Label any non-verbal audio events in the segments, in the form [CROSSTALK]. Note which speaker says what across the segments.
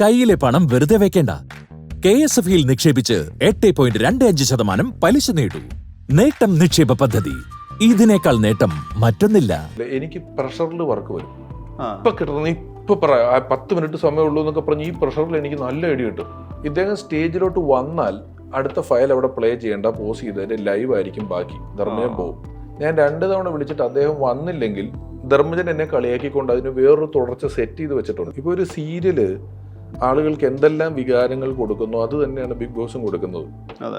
Speaker 1: കയ്യിലെ പണം വെറുതെ വെക്കേണ്ട. കെ എസ് എഫ് ഇയിൽ നിക്ഷേപിച്ച് എട്ട് പോയിന്റ് രണ്ട് അഞ്ച് ശതമാനം പലിശ നേടൂ. നേട്ടം നിക്ഷേപ പദ്ധതി. ഇതിനേക്കാൾ നേട്ടം മറ്റൊന്നില്ല.
Speaker 2: എനിക്ക് പ്രഷറിൽ വർക്ക് വരും.
Speaker 3: ആ.
Speaker 2: ഇപ്പൊ കിട്ടുന്ന ഇപ്പൊ പത്ത് മിനിറ്റ് സമയമുള്ളൂ എന്നൊക്കെ പറഞ്ഞ് ഈ പ്രഷറിൽ എനിക്ക് നല്ല ഐഡിയ കിട്ടും. ഇദ്ദേഹം സ്റ്റേജിലോട്ട് വന്നാൽ അടുത്ത ഫയൽ അവിടെ പ്ലേ ചെയ്യേണ്ട പോസ് ചെയ്തതിന്റെ ലൈവ് ആയിരിക്കും ബാക്കി. ധർമ്മജൻ പോകും ഞാൻ രണ്ട് തവണ വിളിച്ചിട്ട് അദ്ദേഹം വന്നില്ലെങ്കിൽ ധർമ്മജൻ എന്നെ കളിയാക്കിക്കൊണ്ട് അതിന് വേറൊരു തുടർച്ച സെറ്റ് ചെയ്ത് വെച്ചിട്ടുണ്ട്. ഇപ്പൊ ഒരു സീരിയൽ ആളുകൾക്ക് എന്തെല്ലാം വികാരങ്ങൾ കൊടുക്കുന്നു അത് തന്നെയാണ് ബിഗ് ബോസും കൊടുക്കുന്നത്.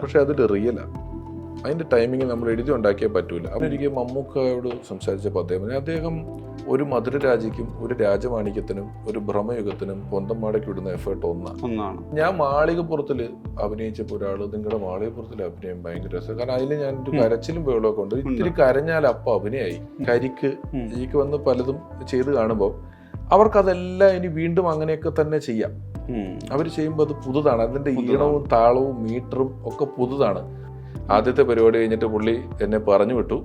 Speaker 2: പക്ഷെ അതിൽ റിയലാണ് അതിന്റെ ടൈമിങ് നമ്മൾ എഴുതി ഉണ്ടാക്കിയേ പറ്റൂല. അവനൊരിക്കൽ മമ്മൂക്കയോട് സംസാരിച്ചപ്പോൾ അദ്ദേഹം അദ്ദേഹം ഒരു മധുരരാജയ്ക്കും ഒരു രാജമാണിക്യത്തിനും ഒരു ഭ്രമയുഗത്തിനും പൊന്തമ്മാടയ്ക്ക് വിടുന്ന എഫേർട്ട് ഒന്നാണ്. ഞാൻ മാളികപ്പുറത്തിൽ അഭിനയിച്ചപ്പോൾ ഒരാൾ നിങ്ങളുടെ മാളികപ്പുറത്തിൽ അഭിനയം ഭയങ്കര രസം. കാരണം അതിൽ ഞാൻ ഒരു കരച്ചിലും ബഹളമൊക്കെ ഉണ്ട്. ഇത്തിരി കരഞ്ഞാൽ അപ്പം അഭിനയായി. കരിക്ക്. എനിക്ക് വന്ന് പലതും ചെയ്ത് കാണുമ്പോൾ അവർക്കതെല്ലാം ഇനി വീണ്ടും അങ്ങനെയൊക്കെ തന്നെ ചെയ്യാം. അവർ ചെയ്യുമ്പോൾ അത് പുതുതാണ്. അതിന്റെ ഈണവും താളവും മീറ്ററും ഒക്കെ പുതുതാണ്. ആദ്യത്തെ പരിപാടി കഴിഞ്ഞിട്ട് പുള്ളി എന്നെ പറഞ്ഞു വിട്ടു.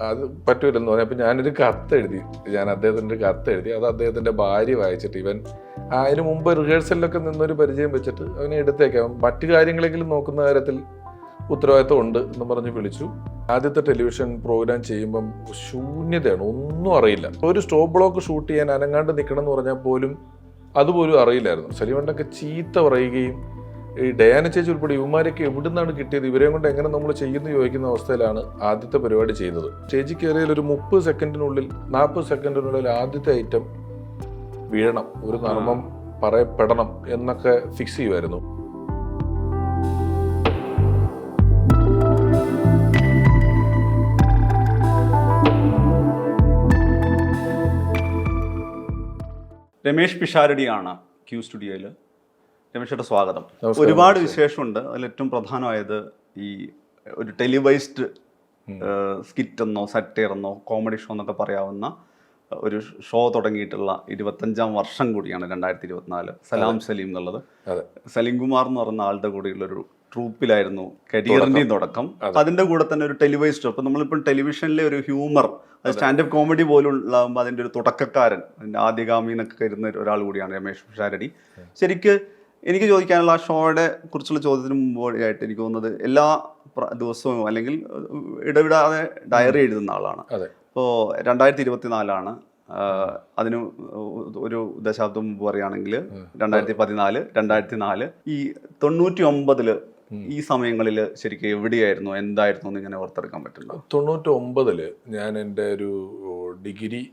Speaker 2: അത് പറ്റൂലെന്ന് പറഞ്ഞു. അപ്പൊ ഞാനൊരു കത്ത് എഴുതി. ഞാൻ അദ്ദേഹത്തിന്റെ ഒരു കത്ത് എഴുതി. അത് അദ്ദേഹത്തിന്റെ ഭാര്യ വായിച്ചിട്ട് ഇവൻ അതിന് മുമ്പ് റിഹേഴ്സലിലൊക്കെ നിന്നൊരു പരിചയം വെച്ചിട്ട് അവനെ എടുത്തേക്കാം. മറ്റു കാര്യങ്ങളെങ്കിലും നോക്കുന്ന കാര്യത്തിൽ ഉത്തരവാദിത്വം ഉണ്ട് എന്ന് പറഞ്ഞ് വിളിച്ചു. ആദ്യത്തെ ടെലിവിഷൻ പ്രോഗ്രാം ചെയ്യുമ്പം ശൂന്യതയാണ് ഒന്നും അറിയില്ല. ഒരു സ്റ്റോപ്പ് ബ്ലോക്ക് ഷൂട്ട് ചെയ്യാൻ അനങ്ങാണ്ട് നിൽക്കണം എന്ന് പറഞ്ഞാൽ പോലും അതുപോലും അറിയില്ലായിരുന്നു. സലിവണ്ടൊക്കെ ചീത്ത പറയുകയും ഈ ഡയാന ചേച്ചി ഉൾപ്പെടെ ഇവന്മാരൊക്കെ എവിടുന്നാണ് കിട്ടിയത്? ഇവരെയും കൊണ്ട് എങ്ങനെ നമ്മൾ ചെയ്യുന്നു ചോദിക്കുന്ന അവസ്ഥയിലാണ് ആദ്യത്തെ പരിപാടി ചെയ്തത് സ്റ്റേജിൽ കയറിയാൽ ഒരു മുപ്പത് സെക്കൻഡിനുള്ളിൽ നാൽപ്പത് സെക്കൻഡിനുള്ളിൽ ആദ്യത്തെ ഐറ്റം വീഴണം. ഒരു നർമ്മം പറയപ്പെടണം എന്നൊക്കെ ഫിക്സ് ചെയ്യുമായിരുന്നു.
Speaker 3: രമേഷ് പിഷാരടിയാണ് ക്യൂ സ്റ്റുഡിയോയിൽ രമേശയുടെ സ്വാഗതം. ഒരുപാട് വിശേഷമുണ്ട്. അതിൽ ഏറ്റവും പ്രധാനമായത് ഈ ഒരു ടെലിവൈസ്ഡ്. സ്കിറ്റ് എന്നോ സറ്റയർ എന്നോ കോമഡി ഷോ എന്നൊക്കെ പറയാവുന്ന ഒരു ഷോ തുടങ്ങിയിട്ടുള്ള ഇരുപത്തഞ്ചാം വർഷം കൂടിയാണ് രണ്ടായിരത്തി ഇരുപത്തിനാല്. സലാം സലീം എന്നുള്ളത്. സലീം കുമാർ എന്ന് പറയുന്ന ആളുടെ കൂടെയുള്ള ഒരു ട്രൂപ്പിലായിരുന്നു. കരിയറിന്റെയും തുടക്കം.
Speaker 2: അതെ.
Speaker 3: അതിന്റെ കൂടെ തന്നെ ഒരു ടെലിവൈസ്ഡ് അപ്പൊ നമ്മളിപ്പോൾ ടെലിവിഷനിലെ ഒരു ഹ്യൂമർ സ്റ്റാൻഡപ്പ് കോമഡി പോലും ഉണ്ടാകുമ്പോൾ അതിന്റെ ഒരു തുടക്കക്കാരൻ ആദ്യഗാമി എന്നൊക്കെ കരുതുന്ന ഒരാൾ കൂടിയാണ് രമേശ് ഷാരടി ശരിക്ക് എനിക്ക് ചോദിക്കാനുള്ള ആ ഷോയുടെ കുറിച്ചുള്ള ചോദ്യത്തിന് മുമ്പോടിയായിട്ട് എനിക്ക് തോന്നുന്നത് എല്ലാ ദിവസവും അല്ലെങ്കിൽ ഇടവിടാതെ ഡയറി എഴുതുന്ന ആളാണ്. ഇപ്പോൾ രണ്ടായിരത്തി ഇരുപത്തിനാലാണ് അതിന് ഒരു ദശാബ്ദം മുമ്പ് പറയുകയാണെങ്കിൽ രണ്ടായിരത്തി പതിനാല് രണ്ടായിരത്തി നാല് ഈ തൊണ്ണൂറ്റി
Speaker 2: ഒമ്പതിൽ.
Speaker 3: ഈ സമയങ്ങളിൽ ശരിക്കും എവിടെയായിരുന്നു? എന്തായിരുന്നു എന്ന് ഇങ്ങനെ ഓർത്തെടുക്കാൻ പറ്റില്ല
Speaker 2: തൊണ്ണൂറ്റി ഒമ്പതിൽ ഞാൻ എന്റെ ഒരു ഡിഗ്രി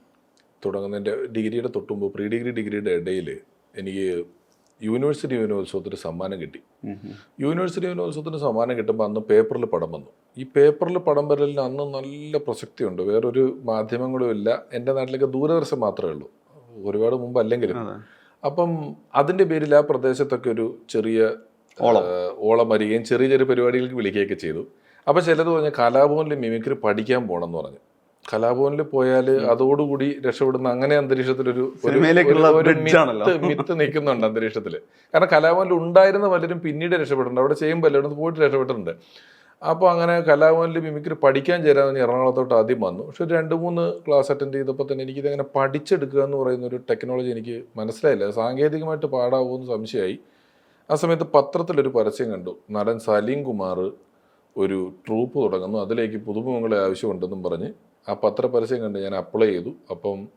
Speaker 2: തുടങ്ങുന്നതിന്റെ ഡിഗ്രിയുടെ തൊട്ടുമ്പ് പ്രീ ഡിഗ്രി ഡിഗ്രിയുടെ ഇടയിൽ എനിക്ക് യൂണിവേഴ്സിറ്റി യൂണിവേഴ്സത്തിന് സമ്മാനം കിട്ടി. യൂണിവേഴ്സിറ്റി യൂണിവേഴ്സത്തിന് സമ്മാനം കിട്ടുമ്പോൾ അന്ന് പേപ്പറിൽ പടം വന്നു. ഈ പേപ്പറിൽ പടം വരലിന് അന്ന് നല്ല പ്രസക്തിയുണ്ട്. വേറൊരു മാധ്യമങ്ങളും ഇല്ല. എന്റെ നാട്ടിലേക്ക് ദൂരദർശൻ മാത്രമേ ഉള്ളൂ. ഒരുപാട് മുമ്പ് അല്ലെങ്കിലും അപ്പം അതിന്റെ പേരിൽ ആ പ്രദേശത്തൊക്കെ ഒരു ചെറിയ
Speaker 3: ഓളം.
Speaker 2: ഓളം വരികയും ചെറിയ ചെറിയ പരിപാടികൾക്ക് വിളിക്കുകയൊക്കെ ചെയ്തു. അപ്പോൾ ചിലത് പറഞ്ഞ കലാഭവനിൽ മിമിക്രി പഠിക്കാൻ പോകണം എന്ന് പറഞ്ഞു. കലാഭവനിൽ പോയാൽ അതോടുകൂടി രക്ഷപ്പെടുന്ന അങ്ങനെ അന്തരീക്ഷത്തിലൊരു. മിത്ത് നിൽക്കുന്നുണ്ട് അന്തരീക്ഷത്തിൽ കാരണം കലാഭവനിൽ ഉണ്ടായിരുന്ന പലരും പിന്നീട് രക്ഷപ്പെട്ടിട്ടുണ്ട്. അവിടെ ചെയ്യുമ്പോൾ പലരും പോയിട്ട് രക്ഷപ്പെട്ടിട്ടുണ്ട്. അപ്പോൾ അങ്ങനെ കലാഭവനിൽ മിമിക്രി പഠിക്കാൻ ചേരാമെന്ന് എറണാകുളത്തോട്ട് ആദ്യം വന്നു. പക്ഷെ ഒരു രണ്ട് മൂന്ന് ക്ലാസ് അറ്റൻഡ് ചെയ്തപ്പോൾ തന്നെ എനിക്കിതങ്ങനെ പഠിച്ചെടുക്കുക എന്ന് പറയുന്ന ഒരു ടെക്നോളജി എനിക്ക് മനസ്സിലായില്ല. സാങ്കേതികമായിട്ട് പാടാവുമെന്ന് സംശയമായി. ആ സമയത്ത് പത്രത്തിലൊരു പരസ്യം കണ്ടു. നടൻ സലീം കുമാർ ഒരു ട്രൂപ്പ് തുടങ്ങുന്നു. അതിലേക്ക് പുതുമുഖങ്ങളെ ആവശ്യമുണ്ടെന്നും പറഞ്ഞ് ആ പത്ര പരസ്യം കണ്ട് ഞാൻ അപ്ലൈ ചെയ്തു. അപ്പം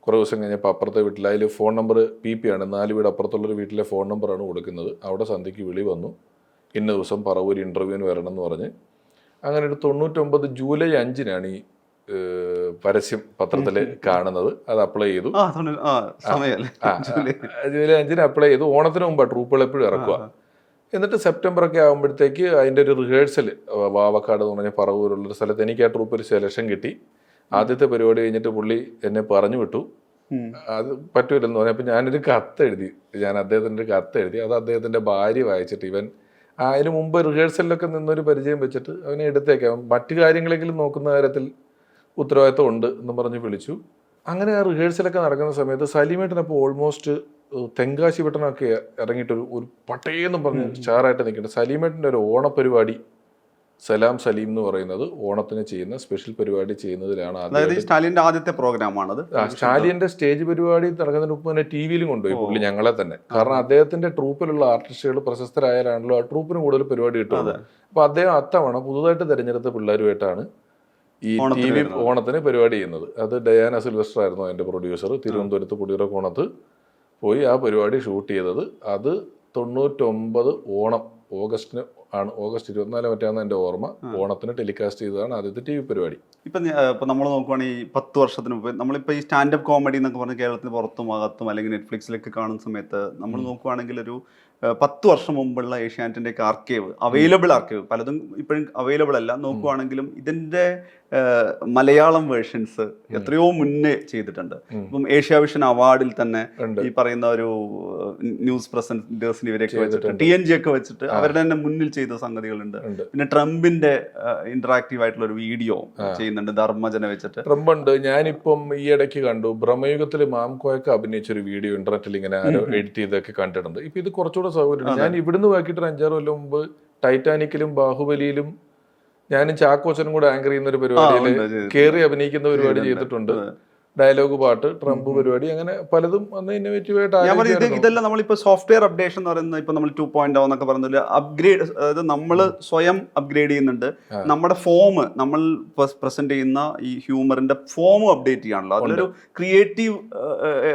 Speaker 2: കുറേ ദിവസം കഴിഞ്ഞപ്പോൾ അപ്പുറത്തെ വീട്ടിൽ അതിൽ ഫോൺ നമ്പർ പി പി ആണ്. നാല് വീട് അപ്പുറത്തുള്ളൊരു വീട്ടിലെ ഫോൺ നമ്പറാണ് കൊടുക്കുന്നത്. അവിടെ സന്ധ്യയ്ക്ക് വിളി വന്നു. ഇന്ന ദിവസം പറവൂർ ഇന്റർവ്യൂവിന് വരണം എന്ന് പറഞ്ഞ്. അങ്ങനെ ഒരു തൊണ്ണൂറ്റൊമ്പത് ജൂലൈ അഞ്ചിനാണ് ഈ പരസ്യം പത്രത്തിൽ കാണുന്നത്. അത് അപ്ലൈ ചെയ്തു.
Speaker 3: ജൂലൈ.
Speaker 2: അഞ്ചിന് അപ്ലൈ ചെയ്തു. ഓണത്തിന് മുമ്പാണ് ട്രൂപ്പുകൾ എപ്പോഴും ഇറക്കുക. എന്നിട്ട് സെപ്റ്റംബർ ഒക്കെ ആകുമ്പോഴത്തേക്ക് അതിന്റെ ഒരു റിഹേഴ്സൽ വാവക്കാട് എന്ന് പറഞ്ഞ പറവൂരുള്ളൊരു സ്ഥലത്ത് എനിക്ക് ആ ട്രൂപ്പ് ഒരു സെലക്ഷൻ കിട്ടി. ആദ്യത്തെ പരിപാടി കഴിഞ്ഞിട്ട് പുള്ളി എന്നെ പറഞ്ഞു വിട്ടു. അത് പറ്റൂലെന്ന് പറഞ്ഞപ്പോൾ ഞാനൊരു കത്ത് എഴുതി. ഞാൻ അദ്ദേഹത്തിന്റെ ഒരു കത്ത് എഴുതി. അത് അദ്ദേഹത്തിന്റെ ഭാര്യ വായിച്ചിട്ട് ഇവൻ അതിന് മുമ്പ് റിഹേഴ്സലിലൊക്കെ നിന്നൊരു പരിചയം വെച്ചിട്ട് അവനെ എടുത്തേക്കാം. മറ്റു കാര്യങ്ങളെങ്കിലും നോക്കുന്ന കാര്യത്തിൽ ഉത്തരവാദിത്വം ഉണ്ട് എന്ന് പറഞ്ഞ് വിളിച്ചു. അങ്ങനെ ആ റിഹേഴ്സലൊക്കെ നടക്കുന്ന സമയത്ത് സലീമേട്ടനപ്പോൾ ഓൾമോസ്റ്റ് തെങ്കാശി വെട്ടനൊക്കെ ഇറങ്ങിയിട്ട് ഒരു ഒരു പട്ടയെന്ന് പറഞ്ഞ് സ്റ്റാറായിട്ട് നിൽക്കുന്നുണ്ട്. സലീമേട്ടന്റെ ഒരു ഓണപരിപാടി സലാം സലീം എന്ന് പറയുന്നത് ഓണത്തിന് ചെയ്യുന്ന സ്പെഷ്യൽ പരിപാടി ചെയ്യുന്നതിലാണ്
Speaker 3: സ്റ്റാലിന്റെ ആദ്യത്തെ പ്രോഗ്രാമാണത്?
Speaker 2: സ്റ്റാലിയന്റെ സ്റ്റേജ് പരിപാടി നടക്കുന്നതിന് മുമ്പ് തന്നെ ടി വിയിലും കൊണ്ടുപോയി പുള്ളി ഞങ്ങളെ തന്നെ. കാരണം അദ്ദേഹത്തിന്റെ ട്രൂപ്പിലുള്ള ആർട്ടിസ്റ്റുകൾ പ്രശസ്തരായാലാണല്ലോ ആ ട്രൂപ്പിന് കൂടുതൽ പരിപാടി കിട്ടുന്നത് അപ്പൊ അദ്ദേഹം അത്തവണ പുതുതായിട്ട് തെരഞ്ഞെടുത്ത പിള്ളേരുമായിട്ടാണ് ഈ ടി വി ഓണത്തിന് പരിപാടി ചെയ്യുന്നത്. അത് ഡയാന സിൽവസ്റ്റർ ആയിരുന്നു അതിന്റെ പ്രൊഡ്യൂസർ തിരുവനന്തപുരത്ത് പുടിയറ കോണത്ത് പോയി ആ പരിപാടി ഷൂട്ട് ചെയ്തത്. അത് തൊണ്ണൂറ്റൊമ്പത് ഓണം ഓഗസ്റ്റിന് ആണ് ഓഗസ്റ്റ് ഇരുപത്തിനാല് മറ്റാന്ന് എന്റെ ഓർമ്മ. ഓണത്തിന് ടെലികാസ്റ്റ് ചെയ്തതാണ് ആദ്യത്തെ ടി വി പരിപാടി.
Speaker 3: ഇപ്പം ഇപ്പം നമ്മൾ നോക്കുവാണെങ്കിൽ ഈ പത്ത് വർഷത്തിന് മുമ്പ് നമ്മളിപ്പോൾ ഈ സ്റ്റാൻഡപ്പ് കോമഡി എന്നൊക്കെ പറഞ്ഞ് കേരളത്തിന് പുറത്തും അകത്തും അല്ലെങ്കിൽ നെറ്റ്ഫ്ലിക്സിലൊക്കെ കാണുന്ന സമയത്ത് നമ്മൾ നോക്കുവാണെങ്കിൽ ഒരു പത്ത് വർഷം മുമ്പുള്ള ഏഷ്യാനെറ്റിന്റെ ഒക്കെ ആർക്കേവ് അവൈലബിൾ ആർക്കേവ് പലതും ഇപ്പോഴും അവൈലബിൾ അല്ല. നോക്കുവാണെങ്കിലും ഇതിന്റെ ഏഹ് മലയാളം വേർഷൻസ് എത്രയോ മുന്നേ ചെയ്തിട്ടുണ്ട്. ഇപ്പം ഏഷ്യാവിഷൻ അവാർഡിൽ തന്നെ ഈ പറയുന്ന ഒരു ന്യൂസ് പ്രസന്റേഴ്സിന് ഇവരെയൊക്കെ വെച്ചിട്ട്. ടി എൻ ജി ഒക്കെ വെച്ചിട്ട് അവരുടെ തന്നെ മുന്നിൽ ചെയ്ത സംഗതികളുണ്ട്. പിന്നെ ട്രംപിന്റെ ഇന്ററാക്റ്റീവ് ആയിട്ടുള്ള ഒരു വീഡിയോ ചെയ്യുന്നുണ്ട് ധർമ്മജന വെച്ചിട്ട്.
Speaker 2: ട്രംപ് ഉണ്ട് ഞാനിപ്പം ഈ ഇടയ്ക്ക് കണ്ടു ബ്രഹ്മയുഗത്തിൽ മാംകോയൊക്കെ അഭിനയിച്ച ഒരു വീഡിയോ ഇന്റർനെറ്റിൽ ഇങ്ങനെ ആരോ എഡിറ്റ് ചെയ്തൊക്കെ കണ്ടിട്ടുണ്ട്. ഇപ്പൊ ഇത് കുറച്ചുകൂടെ സൗകര്യം ഞാൻ ഇവിടുന്ന് വാക്കിയിട്ട് അഞ്ചാറ് കൊല്ലം മുമ്പ് ടൈറ്റാനിക്കിലും ബാഹുബലിയിലും ഞാനും ചാക്കോച്ചനും കൂടെ ആങ്കർ ചെയ്യുന്ന ഒരു പരിപാടിയിൽ
Speaker 3: കയറി
Speaker 2: കേറി അഭിനയിക്കുന്ന പരിപാടി ചെയ്തിട്ടുണ്ട്. ഡയലോഗ് പാട്ട് ട്രംപ് പരിപാടി അങ്ങനെ പലതും അന്ന് ഇന്നോവേറ്റീവ് ആയിട്ട്.
Speaker 3: ഇതെല്ലാം നമ്മളിപ്പോ സോഫ്റ്റ്വെയർ അപ്ഡേഷൻ എന്ന് പറയുന്നത് ഇപ്പൊ നമ്മൾ ടു പോയിന്റ് oh എന്നൊക്കെ പറഞ്ഞില്ല അപ്ഗ്രേഡ് അതായത് നമ്മൾ സ്വയം അപ്ഗ്രേഡ് ചെയ്യുന്നുണ്ട്. നമ്മുടെ ഫോം നമ്മൾ പ്രസന്റ് ചെയ്യുന്ന ഈ ഹ്യൂമറിന്റെ ഫോം അപ്ഡേറ്റ് ചെയ്യാണല്ലോ. അതിലൊരു ക്രിയേറ്റീവ്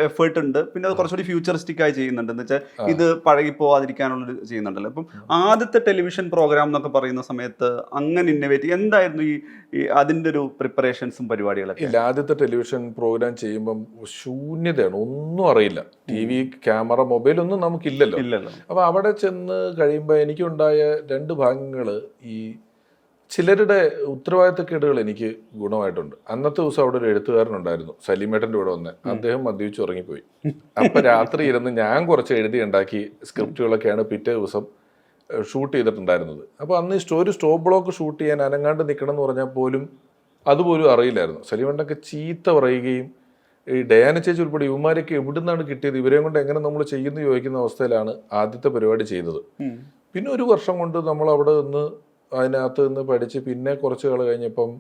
Speaker 3: എഫേർട്ട് ഉണ്ട്. പിന്നെ അത് കുറച്ചുകൂടി ഫ്യൂച്ചറിസ്റ്റിക് ആയി ചെയ്യുന്നുണ്ട്. എന്ന് വെച്ചാൽ ഇത് പഴകി പോവാതിരിക്കാനുള്ള ചെയ്യുന്നുണ്ടല്ലോ അപ്പം ആദ്യത്തെ ടെലിവിഷൻ പ്രോഗ്രാം എന്നൊക്കെ പറയുന്ന സമയത്ത് അങ്ങനെ ഇന്നോവേറ്റ് എന്തായിരുന്നു ഈ ഈ അതിന്റെ ഒരു പ്രിപ്പറേഷൻസും പരിപാടികളൊക്കെ?
Speaker 2: ഇല്ല ആദ്യത്തെ ടെലിവിഷൻ പ്രോഗ്രാം ചെയ്യുമ്പം ശൂന്യതയാണ്. ഒന്നും അറിയില്ല. ടി വി ക്യാമറ മൊബൈൽ ഒന്നും നമുക്കില്ലല്ലോ.
Speaker 3: ഇല്ലല്ലോ.
Speaker 2: അപ്പോൾ അവിടെ ചെന്ന് കഴിയുമ്പോൾ എനിക്കുണ്ടായ രണ്ട് ഭാഗങ്ങൾ ഈ ചിലരുടെ ഉത്തരവാദിത്തക്കേടുകൾ എനിക്ക് ഗുണമായിട്ടുണ്ട്. അന്നത്തെ ദിവസം അവിടെ ഒരു എഴുത്തുകാരനുണ്ടായിരുന്നു സലീമേട്ടന്റെ കൂടെ വന്ന്. അദ്ദേഹം മദ്യപിച്ച് ഉറങ്ങിപ്പോയി. അപ്പം രാത്രി ഇരുന്ന് ഞാൻ കുറച്ച് എഴുതി ഉണ്ടാക്കി സ്ക്രിപ്റ്റുകളൊക്കെയാണ് പിറ്റേ ദിവസം ഷൂട്ട് ചെയ്തിട്ടുണ്ടായിരുന്നത്. അപ്പോൾ അന്ന് ഈ സ്റ്റോറി സ്റ്റോപ്പ് ബ്ലോക്ക് ഷൂട്ട് ചെയ്യാൻ അനങ്ങാണ്ട് നിൽക്കണം എന്ന് പറഞ്ഞാൽ പോലും അതുപോലും അറിയില്ലായിരുന്നു. സലീമേട്ടനൊക്കെ ചീത്ത പറയുകയും ഈ ഡയാന ചേച്ചി ഉൾപ്പെടെ ഇവന്മാരൊക്കെ എവിടുന്നാണ് കിട്ടിയത്? ഇവരെയും കൊണ്ട് എങ്ങനെ നമ്മൾ ചെയ്യുന്നു ചോദിക്കുന്ന അവസ്ഥയിലാണ് ആദ്യത്തെ പരിപാടി ചെയ്തത്. പിന്നെ ഒരു വർഷം കൊണ്ട് നമ്മൾ അവിടെ നിന്ന് അതിനകത്ത് നിന്ന് പഠിച്ച് പിന്നെ കുറച്ച് കാലം കഴിഞ്ഞപ്പം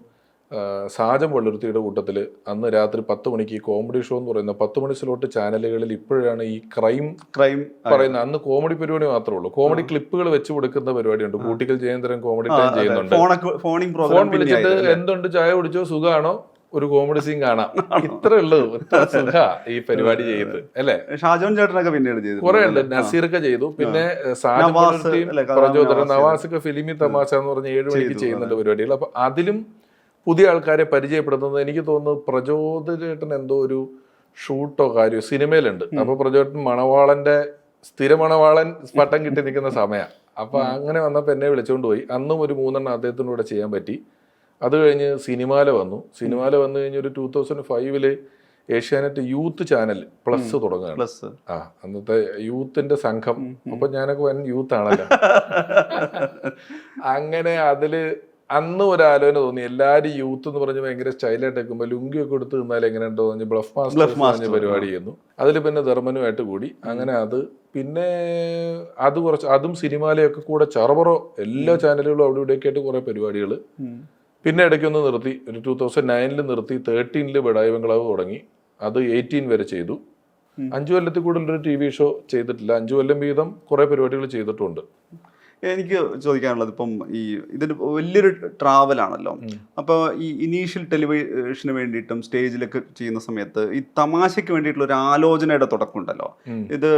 Speaker 2: ആ, സാജൻ വള്ളുരുത്തിയുടെ കൂട്ടത്തിൽ അന്ന് രാത്രി പത്ത് മണിക്ക് ഈ കോമഡി ഷോ എന്ന് പറയുന്ന പത്ത് മണി സ്ലോട്ട് ചാനലുകളിൽ ഇപ്പോഴാണ് ഈ ക്രൈം
Speaker 3: ക്രൈം
Speaker 2: പറയുന്ന അന്ന് കോമഡി പരിപാടി മാത്രമേ ഉള്ളൂ. കോമഡി ക്ലിപ്പുകൾ വെച്ച് കൊടുക്കുന്ന പരിപാടിയുണ്ട്. കൂട്ടിക്കൽ ജയന്തരൻ കോമഡി ടൈം ചെയ്യുന്നുണ്ട്. ഫോൺ വിളിച്ചിട്ട് എന്തുണ്ട്? ചായ കുടിച്ചോ? സുഖമാണോ ഒരു കോമഡി സീൻ കാണാം. ഇത്രേ ഉള്ളൂ. സുഖ ഈ പരിപാടി ചെയ്ത് അല്ലേ?
Speaker 3: ഷാജോൻ ചേട്ടനൊക്കെ പിന്നീട് ചെയ്തു
Speaker 2: കുറെ ഉണ്ട്. നസീറൊക്കെ ചെയ്തു. പിന്നെ പ്രചോദനം
Speaker 3: നവാസ്
Speaker 2: നവാസൊക്കെ ഫിലിമി തമാശ എന്ന് പറഞ്ഞ ഏഴ് മണിക്ക് ചെയ്യുന്നുണ്ട് പരിപാടികൾ. അപ്പൊ അതിലും പുതിയ ആൾക്കാരെ പരിചയപ്പെടുത്തുന്നത് എനിക്ക് തോന്നുന്നത് പ്രചോദനേട്ടൻ എന്തോ ഒരു ഷൂട്ടോ കാര്യമോ സിനിമയിലുണ്ട്. അപ്പൊ പ്രചോദനൻ മണവാളന്റെ സ്ഥിര മണവാളൻ പട്ടം കിട്ടി നിൽക്കുന്ന സമയം. അപ്പൊ അങ്ങനെ വന്നപ്പോ എന്നെ വിളിച്ചുകൊണ്ട് പോയി. അന്നും ഒരു മൂന്നെണ്ണം അദ്ദേഹത്തിന്റെ കൂടെ ചെയ്യാൻ പറ്റി. അത് കഴിഞ്ഞ് സിനിമാല വന്നു. സിനിമാല വന്നു കഴിഞ്ഞ് ഒരു ടൂ തൗസൻഡ് ഫൈവിൽ ഏഷ്യാനെറ്റ് യൂത്ത് ചാനൽ പ്ലസ് തുടങ്ങുകയാണ്.
Speaker 3: പ്ലസ്.
Speaker 2: ആ അന്നത്തെ യൂത്തിന്റെ സംഘം. അപ്പൊ ഞാനൊക്കെ വൻ യൂത്ത് ആണല്ലോ [LAUGHS] അങ്ങനെ അതിൽ അന്ന് ഒരു ആലോചന തോന്നി. എല്ലാവരും യൂത്ത് എന്ന് പറഞ്ഞ് ഭയങ്കര സ്റ്റൈലായിട്ട് വെക്കുമ്പോൾ ലുങ്കി ഒക്കെ എടുത്ത് നിന്നാൽ എങ്ങനെ എന്ന് ബ്ലഫ് മാസ്റ്റർ പരിപാടി ചെയ്യുന്നു. അതിൽ പിന്നെ ധർമ്മനുമായിട്ട് കൂടി. അങ്ങനെ അത് പിന്നെ അത് കുറച്ച് അതും സിനിമാലയൊക്കെ കൂടെ ചെറുപറോ എല്ലാ ചാനലുകളും അവിടെ ഇവിടെയൊക്കെ ആയിട്ട് കുറേ പരിപാടികൾ പിന്നെ ഇടയ്ക്കൊന്ന് നിർത്തി. ഒരു ടൂ തൗസൻഡ് നയനിൽ നിർത്തി. തേർട്ടീനിൽ ബഡായി ബംഗ്ലാവ് തുടങ്ങി. അത് എയ്റ്റീൻ വരെ ചെയ്തു. അഞ്ചു കൊല്ലത്തിൽ കൂടുതൽ ഒരു ടി വി ഷോ ചെയ്തിട്ടില്ല. അഞ്ചു കൊല്ലം വീതം കുറേ പരിപാടികൾ ചെയ്തിട്ടുണ്ട്.
Speaker 3: എനിക്ക് ചോദിക്കാനുള്ളത് ഇപ്പം ഈ ഇതൊരു വലിയൊരു ട്രാവലാണല്ലോ. അപ്പോൾ ഈ ഇനീഷ്യൽ ടെലിവിഷന് വേണ്ടിയിട്ടും സ്റ്റേജിലൊക്കെ ചെയ്യുന്ന സമയത്ത് ഈ തമാശയ്ക്ക് വേണ്ടിയിട്ടുള്ള ഒരു ആലോചനയുടെ തുടക്കമുണ്ടല്ലോ. ഇത്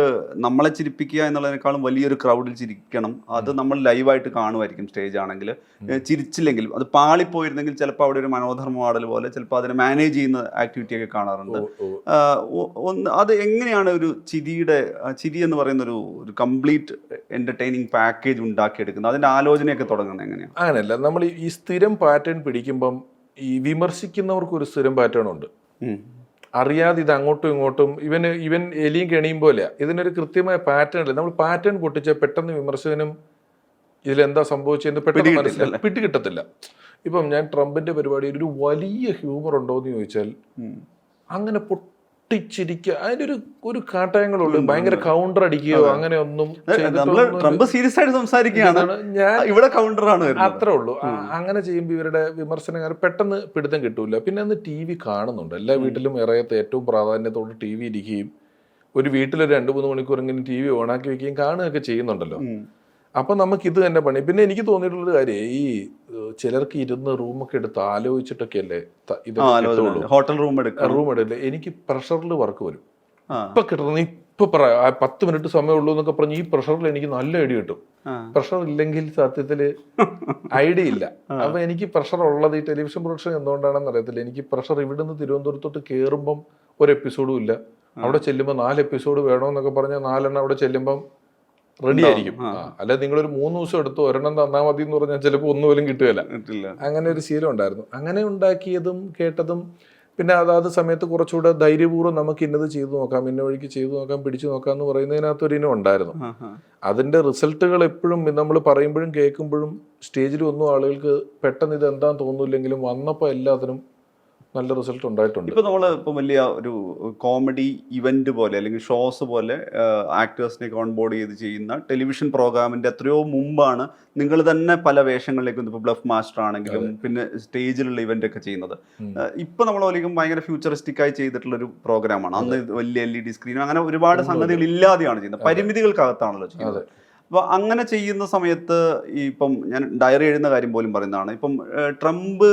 Speaker 3: നമ്മളെ ചിരിപ്പിക്കുക എന്നുള്ളതിനേക്കാളും വലിയൊരു ക്രൗഡിൽ ചിരിക്കണം. അത് നമ്മൾ ലൈവായിട്ട് കാണുമായിരിക്കും സ്റ്റേജ് ആണെങ്കിൽ ചിരിച്ചില്ലെങ്കിൽ അത് പാളിപ്പോയിരുന്നെങ്കിൽ ചിലപ്പോൾ അവിടെ ഒരു മനോധർമ്മ ആടൽ പോലെ ചിലപ്പോൾ അതിനെ മാനേജ് ചെയ്യുന്ന ആക്ടിവിറ്റി ഒക്കെ കാണാറുണ്ട്. ഒന്ന് അത് എങ്ങനെയാണ് ഒരു ചിരിയുടെ ചിരി എന്ന് പറയുന്ന ഒരു ഒരു കംപ്ലീറ്റ് എന്റർടൈനിങ് പാക്കേജ് ഉണ്ടാക്കിയെടുക്കുന്നത്? അതിന്റെ ആലോചനയൊക്കെ തുടങ്ങുന്നത് എങ്ങനെയാണ്?
Speaker 2: അങ്ങനെയല്ല. നമ്മൾ ഈ- സ്ഥിരം പാറ്റേൺ പിടിക്കുമ്പം ഈ വിമർശിക്കുന്നവർക്ക് ഒരു സ്ഥിരം പാറ്റേൺ ഉണ്ട്. അറിയാതെ ഇത് അങ്ങോട്ടും ഇങ്ങോട്ടും ഇവന് ഇവൻ എലിയും കെണിയും പോലെയാണ് ഇതിനൊരു കൃത്യമായ പാറ്റേൺ ഇല്ല നമ്മൾ പാറ്റേൺ പൊട്ടിച്ച പെട്ടെന്ന് വിമർശകനും ഇതിലെന്താ സംഭവിച്ചതെന്ന് പെട്ടെന്ന് മനസ്സിലായി പിടികിട്ടത്തില്ല. ഇപ്പം ഞാൻ ട്രംപിന്റെ പരിപാടിയിൽ ഒരു വലിയ ഹ്യൂമർ ഉണ്ടോ എന്ന് ചോദിച്ചാൽ അങ്ങനെ പൊട്ടിച്ചിരിക്കുക. അതിന്റെ ഒരു ഒരു കാട്ടായങ്ങളുള്ളൂ ഭയങ്കര കൗണ്ടർ അടിക്കുകയോ അങ്ങനെ ഒന്നും
Speaker 3: ട്രംപ് സീരിയസ് ആയിട്ട് സംസാരിക്കുകയാണ്.
Speaker 2: ഞാൻ
Speaker 3: ഇവിടെ കൗണ്ടറാണ്
Speaker 2: അത്രേ ഉള്ളൂ. അങ്ങനെ ചെയ്യുമ്പോൾ ഇവരുടെ വിമർശനങ്ങൾ പെട്ടെന്ന് പിടുത്തം കിട്ടൂല. പിന്നെ അന്ന് ടി വി കാണുന്നുണ്ട്. എല്ലാ വീട്ടിലും ഇറയത്ത് ഏറ്റവും പ്രാധാന്യത്തോടെ ടി വി ഇരിക്കുകയും ഒരു വീട്ടിൽ രണ്ട് മൂന്ന് ഇങ്ങനെ ടി വി ഓണാക്കി വെക്കുകയും കാണുകയൊക്കെ ചെയ്യുന്നുണ്ടല്ലോ. അപ്പൊ നമുക്ക് ഇത് തന്നെ പണി. പിന്നെ എനിക്ക് തോന്നിയിട്ടുള്ളൊരു കാര്യം ഈ ചിലർക്ക് ഇരുന്ന് റൂമൊക്കെ എടുത്ത് ആലോചിച്ചിട്ടൊക്കെ
Speaker 3: അല്ലേ
Speaker 2: ഇത്
Speaker 3: ഹോട്ടൽ റൂം എടുക്കുക
Speaker 2: റൂം എടുക്കില്ല. എനിക്ക് പ്രഷറിൽ വർക്ക് വരും. ഇപ്പൊ കിട്ടുന്ന ഇപ്പൊ പറയാം പത്ത് മിനിറ്റ് സമയമുള്ളൂ എന്നൊക്കെ പറഞ്ഞ് ഈ പ്രഷറിൽ എനിക്ക് നല്ല ഐഡിയ കിട്ടും. പ്രഷർ ഇല്ലെങ്കിൽ സത്യത്തിൽ ഐഡിയ ഇല്ല. അപ്പൊ എനിക്ക് പ്രഷർ ഉള്ളത് ഈ ടെലിവിഷൻ പ്രൊഡക്ഷൻ എന്തുകൊണ്ടാണെന്ന് അറിയത്തില്ല. എനിക്ക് പ്രഷർ ഇവിടുന്ന് തിരുവനന്തപുരത്തോട്ട് കയറുമ്പം ഒരു എപ്പിസോഡും ഇല്ല. അവിടെ ചെല്ലുമ്പോൾ നാല് എപ്പിസോഡ് വേണമെന്നൊക്കെ പറഞ്ഞാൽ നാലെണ്ണം അവിടെ ചെല്ലുമ്പം റെഡി ആയിരിക്കും. അല്ലെ നിങ്ങൾ ഒരു മൂന്ന് ദിവസം എടുത്ത് ഒരെണ്ണം തന്നാൽ മതി എന്ന് പറഞ്ഞാൽ ചിലപ്പോൾ ഒന്നും പോലും കിട്ടുകയില്ല.
Speaker 3: കിട്ടില്ല.
Speaker 2: അങ്ങനെ ഒരു ശീലം ഉണ്ടായിരുന്നു. അങ്ങനെ ഉണ്ടാക്കിയതും കേട്ടതും പിന്നെ അതാത് സമയത്ത് കുറച്ചുകൂടെ ധൈര്യപൂർവം നമുക്ക് ഇന്നത് ചെയ്തു നോക്കാം ഇന്ന വഴിക്ക് ചെയ്തു നോക്കാം പിടിച്ചു നോക്കാം എന്ന് പറയുന്നതിനകത്ത് ഒരു ഇനം ഉണ്ടായിരുന്നു. അതിന്റെ റിസൾട്ടുകൾ എപ്പോഴും നമ്മൾ പറയുമ്പോഴും കേൾക്കുമ്പോഴും സ്റ്റേജിൽ ഒന്നും ആളുകൾക്ക് പെട്ടെന്ന് ഇത് എന്താന്ന് തോന്നില്ലെങ്കിലും വന്നപ്പോൾ എല്ലാത്തിനും നല്ല റിസൾട്ട് ഉണ്ടായിട്ടുണ്ട്.
Speaker 3: ഇപ്പോൾ നമ്മൾ ഇപ്പം വലിയ ഒരു കോമഡി ഇവന്റ് പോലെ അല്ലെങ്കിൽ ഷോസ് പോലെ ആക്ടേഴ്സിനെ ഓൺബോർഡ് ചെയ്ത് ചെയ്യുന്ന ടെലിവിഷൻ പ്രോഗ്രാമിന്റെ എത്രയോ മുമ്പാണ് നിങ്ങൾ തന്നെ പല വേഷങ്ങളിലേക്കും ഇപ്പോൾ ബ്ലഫ് മാസ്റ്റർ ആണെങ്കിലും പിന്നെ സ്റ്റേജിലുള്ള ഇവന്റ് ഒക്കെ ചെയ്യുന്നത്. ഇപ്പോൾ ഇപ്പൊ നമ്മൾ ഒരിക്കലും ഭയങ്കര ഫ്യൂച്ചറിസ്റ്റിക്കായി ചെയ്തിട്ടുള്ള ഒരു പ്രോഗ്രാമാണ് അന്ന് വലിയ എൽ ഇ ഡി സ്ക്രീനും അങ്ങനെ ഒരുപാട് സംഗതികൾ ഇല്ലാതെയാണ് ചെയ്യുന്നത്. പരിമിതികൾക്കകത്താണല്ലോ ചെയ്യുന്നത്. അപ്പോൾ അങ്ങനെ ചെയ്യുന്ന സമയത്ത് ഈ ഇപ്പം ഞാൻ ഡയറി എഴുതുന്ന കാര്യം പോലും പറയുന്നതാണ് ഇപ്പം ട്രംപ്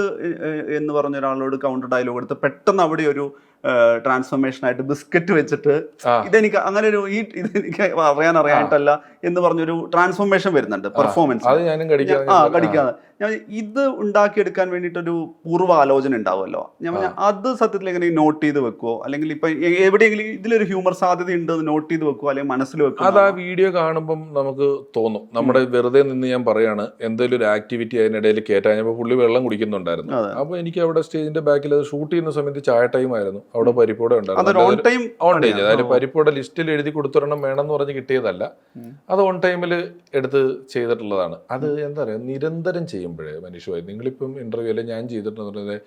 Speaker 3: എന്ന് പറഞ്ഞ ഒരാളോട് കൗണ്ടർ ഡയലോഗ് എടുത്ത് പെട്ടെന്ന് അവിടെ ഒരു ട്രാൻസ്ഫോർമേഷൻ ആയിട്ട് ബിസ്ക്കറ്റ് വെച്ചിട്ട്. ഇതെനിക്ക് അങ്ങനെ ഒരു ഈ ഇതെനിക്ക് അറിയാൻ അറിയാനിട്ടല്ല എന്ന് പറഞ്ഞൊരു ട്രാൻസ്ഫോർമേഷൻ വരുന്നുണ്ട് പെർഫോമൻസ്
Speaker 2: അത് ഞാനും
Speaker 3: ആ കടിക്കാതെ ഞാൻ ഇത് ഉണ്ടാക്കിയെടുക്കാൻ വേണ്ടിയിട്ടൊരു പൂർവ ആലോചന ഉണ്ടാവുമല്ലോ. ഞാൻ അത് സത്യത്തിൽ എങ്ങനെ നോട്ട് ചെയ്ത് വെക്കുവോ? അല്ലെങ്കിൽ ഇപ്പൊ എവിടെയെങ്കിലും ഇതിലൊരു ഹ്യൂമർ സാധ്യത ഉണ്ട് നോട്ട് ചെയ്ത് വെക്കുവോ? അല്ലെങ്കിൽ മനസ്സിൽ വെക്കുവോ?
Speaker 2: അത് ആ വീഡിയോ കാണുമ്പോൾ നമുക്ക് തോന്നും. നമ്മുടെ വെറുതെ നിന്ന് ഞാൻ പറയാണ് എന്തെങ്കിലും ഒരു ആക്ടിവിറ്റി അതിനിടയിൽ കയറ്റാഞ്ഞപ്പോൾ പുള്ളി വെള്ളം കുടിക്കുന്നുണ്ടായിരുന്നു. അപ്പൊ എനിക്ക് അവിടെ സ്റ്റേജിന്റെ ബാക്കിൽ അത് ഷൂട്ട് ചെയ്യുന്ന സമയത്ത് ചായ ടൈം ആയിരുന്നു. അവിടെ പരിപ്പോടെ ഉണ്ടായിരുന്നു. അതായത് പരിപ്പോടെ ലിസ്റ്റിൽ എഴുതി കൊടുത്തൊരെണ്ണം വേണമെന്ന് പറഞ്ഞ് കിട്ടിയതല്ല. അത് ഓൺ ടൈമിൽ എടുത്ത് ചെയ്തിട്ടുള്ളതാണ്. അത് എന്താ പറയുക നിരന്തരം ചെയ്യുമ്പോഴേ മനുഷ്യമായി നിങ്ങളിപ്പം ഇന്റർവ്യൂ അല്ലെ ഞാൻ ചെയ്തിട്ടുണ്ടെന്ന്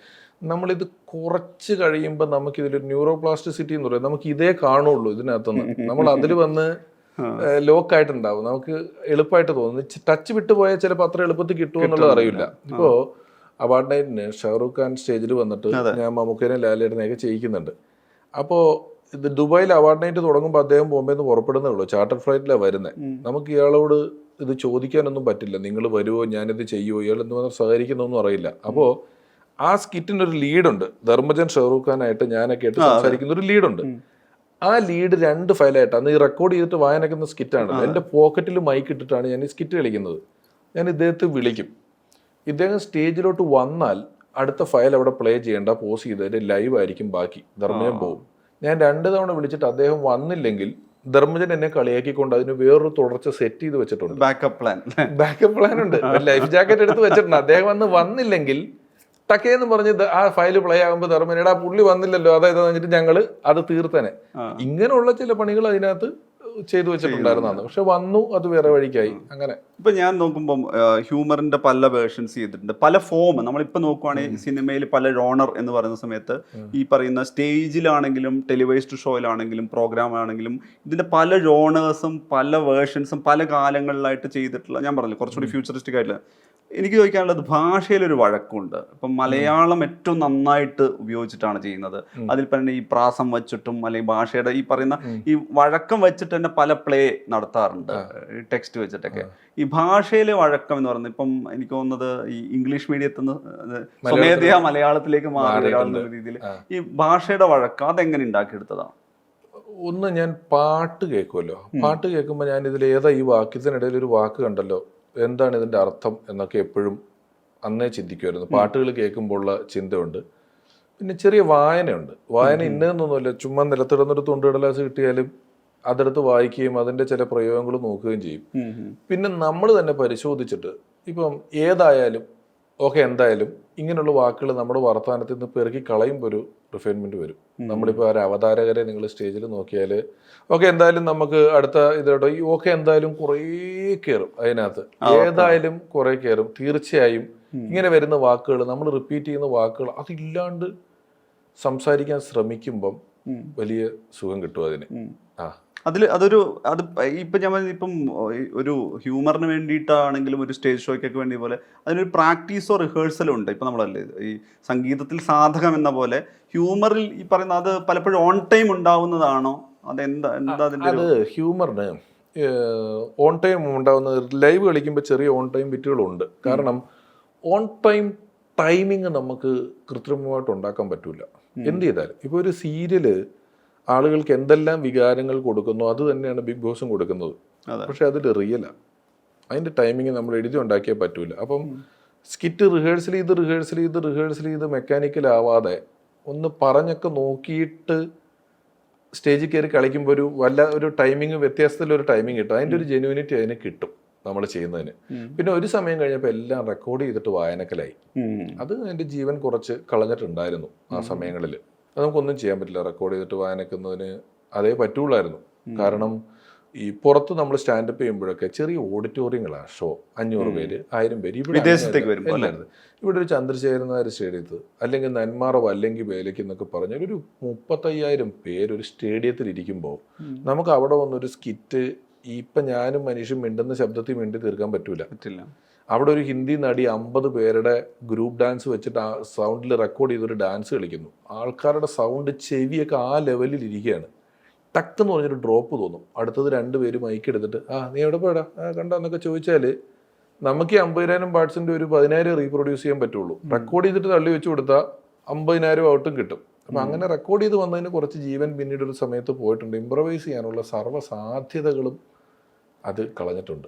Speaker 2: നമ്മളിത് കുറച്ച് കഴിയുമ്പോൾ നമുക്ക് ഇതിലൊരു ന്യൂറോ പ്ലാസ്റ്റിസിറ്റി എന്ന് പറയുന്നത് നമുക്ക് ഇതേ കാണുള്ളൂ ഇതിനകത്തുനിന്ന്. നമ്മൾ അതിൽ വന്ന് ലോക്കായിട്ടുണ്ടാവും നമുക്ക് എളുപ്പമായിട്ട് തോന്നുന്നു. ടച്ച് വിട്ടു പോയാൽ ചിലപ്പോൾ അത്ര എളുപ്പത്തിൽ കിട്ടുമോ എന്നുള്ളത് അറിയില്ല. ഇപ്പോൾ അവാർഡ് നൈറ്റിന് ഷാറൂഖ് ഖാൻ സ്റ്റേജിൽ വന്നിട്ട് ഞാൻ മമ്മൂക്കേനെ ലാലേട്ടനെയൊക്കെ ചെയ്യിക്കുന്നുണ്ട്. അപ്പോൾ ഇത് ദുബായിൽ അവാർഡ് നൈറ്റ് തുടങ്ങുമ്പോൾ അദ്ദേഹം ബോംബെ നിന്ന് പുറപ്പെടുന്നേ ഉള്ളൂ. ചാർട്ടർ ഫ്ലൈറ്റിലാണ് വരുന്നത് നമുക്ക് ഇയാളോട് ഇത് ചോദിക്കാനൊന്നും പറ്റില്ല. നിങ്ങൾ വരുമോ ഞാനിത് ചെയ്യുമോ ഇയാൾ എന്ന് പറഞ്ഞാൽ സഹകരിക്കുന്നൊന്നും അറിയില്ല. അപ്പോൾ ആ സ്കിറ്റിന് ഒരു ലീഡുണ്ട് ധർമ്മജൻ ഷാറൂഖ് ഖാനായിട്ട് ഞാനൊക്കെ ആയിട്ട് സംസാരിക്കുന്ന ഒരു ലീഡുണ്ട് ആ ലീഡ് രണ്ട് ഫയലായിട്ട് അന്ന് ഈ റെക്കോർഡ് ചെയ്തിട്ട് വായനക്കുന്ന സ്കിറ്റാണ് എന്റെ പോക്കറ്റിൽ മൈക്ക് ഇട്ടിട്ടാണ് ഞാൻ ഈ സ്കിറ്റ് കളിക്കുന്നത്. ഞാൻ ഇദ്ദേഹത്തെ വിളിക്കും. ഇദ്ദേഹം സ്റ്റേജിലോട്ട് വന്നാൽ അടുത്ത ഫയൽ അവിടെ പ്ലേ ചെയ്യേണ്ട പോസ് ചെയ്തതിന്റെ ലൈവ് ആയിരിക്കും ബാക്കി. ധർമ്മജൻ പോകും ഞാൻ രണ്ട് തവണ വിളിച്ചിട്ട് അദ്ദേഹം വന്നില്ലെങ്കിൽ ധർമ്മജൻ എന്നെ കളിയാക്കിക്കൊണ്ട് അതിന് വേറൊരു തുടർച്ച സെറ്റ് ചെയ്ത് വെച്ചിട്ടുണ്ട്.
Speaker 3: ബാക്കപ്പ് പ്ലാൻ
Speaker 2: ബാക്കപ്പ് പ്ലാൻ ഉണ്ട്. [LAUGHS] ലൈഫ് ജാക്കറ്റ് എടുത്ത് വെച്ചിട്ടുണ്ട്. അദ്ദേഹം വന്ന് വന്നില്ലെങ്കിൽ ടക്കേന്ന് പറഞ്ഞ് ആ ഫയൽ പ്ലേ ആകുമ്പോൾ ധർമ്മൻ എടാ പുള്ളി വന്നില്ലല്ലോ. അതായത് വെച്ചിട്ട് ഞങ്ങൾ അത് തീർത്തനെ. ഇങ്ങനെയുള്ള ചില പണികൾ അതിനകത്ത് ചെയ്തു വെച്ചിട്ടുണ്ടായിരുന്നതാണ് പക്ഷെ വന്നു അത് വേറെ വഴിക്കായി. അങ്ങനെ.
Speaker 3: ഇപ്പൊ ഞാൻ നോക്കുമ്പോൾ ഹ്യൂമറിന്റെ പല വേർഷൻസ് ചെയ്തിട്ടുണ്ട്. പല ഫോം നമ്മളിപ്പോ നോക്കുവാണെങ്കിൽ സിനിമയിൽ പല റോണർ എന്ന് പറയുന്ന സമയത്ത് ഈ പറയുന്ന സ്റ്റേജിലാണെങ്കിലും ടെലിവൈസ്ഡ് ഷോയിലാണെങ്കിലും പ്രോഗ്രാം ആണെങ്കിലും ഇതിന്റെ പല റോണേഴ്സും പല വേർഷൻസും പല കാലങ്ങളിലായിട്ട് ചെയ്തിട്ടുള്ള ഞാൻ പറഞ്ഞില്ല കുറച്ചുകൂടി ഫ്യൂച്ചറിസ്റ്റിക് ആയിട്ടുള്ള. എനിക്ക് ചോദിക്കാനുള്ളത് ഭാഷയിലൊരു വഴക്കുണ്ട്. ഇപ്പം മലയാളം ഏറ്റവും നന്നായിട്ട് ഉപയോഗിച്ചിട്ടാണ് ചെയ്യുന്നത്. അതിൽ തന്നെ ഈ പ്രാസം വെച്ചിട്ടും അല്ലെങ്കിൽ ഭാഷയുടെ ഈ പറയുന്ന ഈ വഴക്കം വെച്ചിട്ട് തന്നെ പല പ്ലേ നടത്താറുണ്ട് ടെക്സ്റ്റ് വെച്ചിട്ടൊക്കെ. ഈ ഭാഷയിലെ വഴക്കം എന്ന് പറയുന്നത് ഇപ്പം എനിക്ക് തോന്നുന്നത് ഈ ഇംഗ്ലീഷ് മീഡിയത്തിൽ നിന്ന് സ്വമേധയാ മലയാളത്തിലേക്ക് മാറിയ ഒരാളെന്നുള്ള രീതിയിൽ. ഈ ഭാഷയുടെ വഴക്കം അതെങ്ങനെ ഉണ്ടാക്കിയെടുത്തതാണ്?
Speaker 2: ഒന്ന് ഞാൻ പാട്ട് കേൾക്കുമല്ലോ. പാട്ട് കേൾക്കുമ്പോൾ ഞാൻ ഇതിൽ ഏതാ ഈ വാക്യത്തിനിടയിൽ ഒരു വാക്ക് കണ്ടല്ലോ. എന്താണ് ഇതിന്റെ അർത്ഥം എന്നൊക്കെ എപ്പോഴും അന്നേ ചിന്തിക്കുമായിരുന്നു. പാട്ടുകൾ കേൾക്കുമ്പോഴുള്ള ചിന്തയുണ്ട്. പിന്നെ ചെറിയ വായനയുണ്ട്. വായന ഇന്നതെന്നൊന്നുമില്ല ചുമ്മാ നിലത്തിടുന്നൊരു തുണ്ടുകടലാസ് കിട്ടിയാലും അതെടുത്ത് വായിക്കുകയും അതിന്റെ ചില പ്രയോഗങ്ങൾ നോക്കുകയും ചെയ്യും. പിന്നെ നമ്മൾ തന്നെ പരിശോധിച്ചിട്ട് ഇപ്പം ഏതായാലും ഓക്കെ എന്തായാലും ഇങ്ങനെയുള്ള വാക്കുകൾ നമ്മുടെ വർത്തമാനത്തിൽ നിന്ന് പെറുക്കി കളയുമ്പോൾ ഒരു റിഫൈൻമെന്റ് വരും. നമ്മളിപ്പോൾ ഒരു അവതാരകരെ നിങ്ങൾ സ്റ്റേജിൽ നോക്കിയാൽ ഓക്കെ എന്തായാലും നമുക്ക് അടുത്ത ഇതോടെ ഈ ഓക്കെ എന്തായാലും കുറേ കയറും അതിനകത്ത്. ഏതായാലും കുറേ കയറും. തീർച്ചയായും ഇങ്ങനെ വരുന്ന വാക്കുകൾ നമ്മൾ റിപ്പീറ്റ് ചെയ്യുന്ന വാക്കുകൾ അതില്ലാണ്ട് സംസാരിക്കാൻ ശ്രമിക്കുമ്പം. വലിയ സുഖം കിട്ടും അതിന്. ആ.
Speaker 3: അതിൽ അതൊരു അത് ഇപ്പം ഞാൻ ഇപ്പം ഒരു ഹ്യൂമറിന് വേണ്ടിയിട്ടാണെങ്കിലും ഒരു സ്റ്റേജ് ഷോയ്ക്കൊക്കെ വേണ്ടി പോലെ അതിനൊരു പ്രാക്ടീസോ റിഹേഴ്സലോ ഉണ്ട്. ഇപ്പം നമ്മളല്ലേ ഈ സംഗീതത്തിൽ സാധകം എന്ന പോലെ ഹ്യൂമറിൽ ഈ പറയുന്ന അത് പലപ്പോഴും ഓൺ ടൈം ഉണ്ടാവുന്നതാണോ? അതെന്താ എന്താ അതിന്റെ
Speaker 2: അത് ഹ്യൂമറിന് ഓൺ ടൈം ഉണ്ടാവുന്ന ലൈവ് കളിക്കുമ്പോൾ ചെറിയ ഓൺ ടൈം ബിറ്റുകളുണ്ട് കാരണം ഓൺ ടൈം ടൈമിങ് നമുക്ക് കൃത്രിമമായിട്ട് ഉണ്ടാക്കാൻ പറ്റൂല. എന്ത് ചെയ്താലും. ഇപ്പോൾ ഒരു സീരിയൽ ആളുകൾക്ക് എന്തെല്ലാം വികാരങ്ങൾ കൊടുക്കുന്നു അത് തന്നെയാണ് ബിഗ് ബോസും കൊടുക്കുന്നത്. പക്ഷെ അതിൽ റിയലാണ് അതിന്റെ ടൈമിങ് നമ്മൾ എഴുതി ഉണ്ടാക്കിയേ പറ്റൂല. അപ്പം സ്കിറ്റ് റിഹേഴ്സൽ ചെയ്ത് റിഹേഴ്സൽ ചെയ്ത് റിഹേഴ്സൽ ചെയ്ത് മെക്കാനിക്കൽ ആവാതെ ഒന്ന് പറഞ്ഞൊക്കെ നോക്കിയിട്ട് സ്റ്റേജിൽ കയറി കളിക്കുമ്പോൾ ഒരു വല്ല ഒരു ടൈമിങ് വ്യത്യാസത്തിലൊരു ടൈമിങ് കിട്ടും. അതിന്റെ ഒരു ജെന്യൂനിറ്റി അതിന് കിട്ടും. നമ്മൾ ചെയ്യുന്നതിന്. പിന്നെ ഒരു സമയം കഴിഞ്ഞപ്പോൾ എല്ലാം റെക്കോർഡ് ചെയ്തിട്ട് വായനക്കലായി. അത് എന്റെ ജീവൻ കുറച്ച് കളഞ്ഞിട്ടുണ്ടായിരുന്നു ആ സമയങ്ങളിൽ അത് നമുക്കൊന്നും ചെയ്യാൻ പറ്റില്ല. റെക്കോർഡ് ചെയ്തിട്ട് വായനക്കുന്നതിന് അതേ പറ്റുള്ളായിരുന്നു. കാരണം ഈ പുറത്ത് നമ്മൾ സ്റ്റാൻഡപ്പ് ചെയ്യുമ്പോഴൊക്കെ ചെറിയ ഓഡിറ്റോറിയങ്ങളാണ് ഷോ അഞ്ഞൂറ് പേര് ആയിരം പേര്. ഇവിടെ
Speaker 3: വിദേശത്തേക്ക് വരുമ്പോൾ?
Speaker 2: ഇവിടെ ഒരു ചന്ദ്രശേഖരൻ നായർ സ്റ്റേഡിയത്ത് അല്ലെങ്കിൽ നന്മാറോ അല്ലെങ്കിൽ വേലയ്ക്ക് എന്നൊക്കെ പറഞ്ഞ ഒരു മുപ്പത്തയ്യായിരം പേര് ഒരു സ്റ്റേഡിയത്തിൽ ഇരിക്കുമ്പോൾ നമുക്ക് അവിടെ വന്നൊരു സ്കിറ്റ് ഇപ്പം ഞാനും മനുഷ്യൻ മിണ്ടുന്ന ശബ്ദത്തിൽ മിണ്ടി തീർക്കാൻ പറ്റൂല.
Speaker 3: പറ്റില്ല.
Speaker 2: അവിടെ ഒരു ഹിന്ദി നടി അമ്പത് പേരുടെ ഗ്രൂപ്പ് ഡാൻസ് വെച്ചിട്ട് ആ സൗണ്ടിൽ റെക്കോർഡ് ചെയ്തൊരു ഡാൻസ് കളിക്കുന്നു. ആൾക്കാരുടെ സൗണ്ട് ചെവിയൊക്കെ ആ ലെവലിൽ ഇരിക്കുകയാണ്. ടക്ക് എന്ന് പറഞ്ഞൊരു ഡ്രോപ്പ് തോന്നും. അടുത്തത് രണ്ട് പേര് മൈക്ക് എടുത്തിട്ട് ആ നീ എവിടെ പോയടാ? ആ കണ്ടോ? എന്നൊക്കെ ചോദിച്ചാൽ നമുക്ക് ഈ അമ്പതിനായിരം പാർട്സിന്റെ ഒരു പതിനായിരം റീപ്രൊഡ്യൂസ് ചെയ്യാൻ പറ്റുള്ളൂ. റെക്കോർഡ് ചെയ്തിട്ട് തള്ളി വെച്ച് കൊടുത്താൽ അമ്പതിനായിരം ഔട്ടും കിട്ടും. അപ്പം അങ്ങനെ റെക്കോർഡ് ചെയ്ത് വന്നതിന് കുറച്ച് ജീവൻ പിന്നീട് ഒരു സമയത്ത് പോയിട്ടുണ്ട്. ഇമ്പ്രവൈസ് ചെയ്യാനുള്ള സർവ സാധ്യതകളും അത് കളഞ്ഞിട്ടുണ്ട്.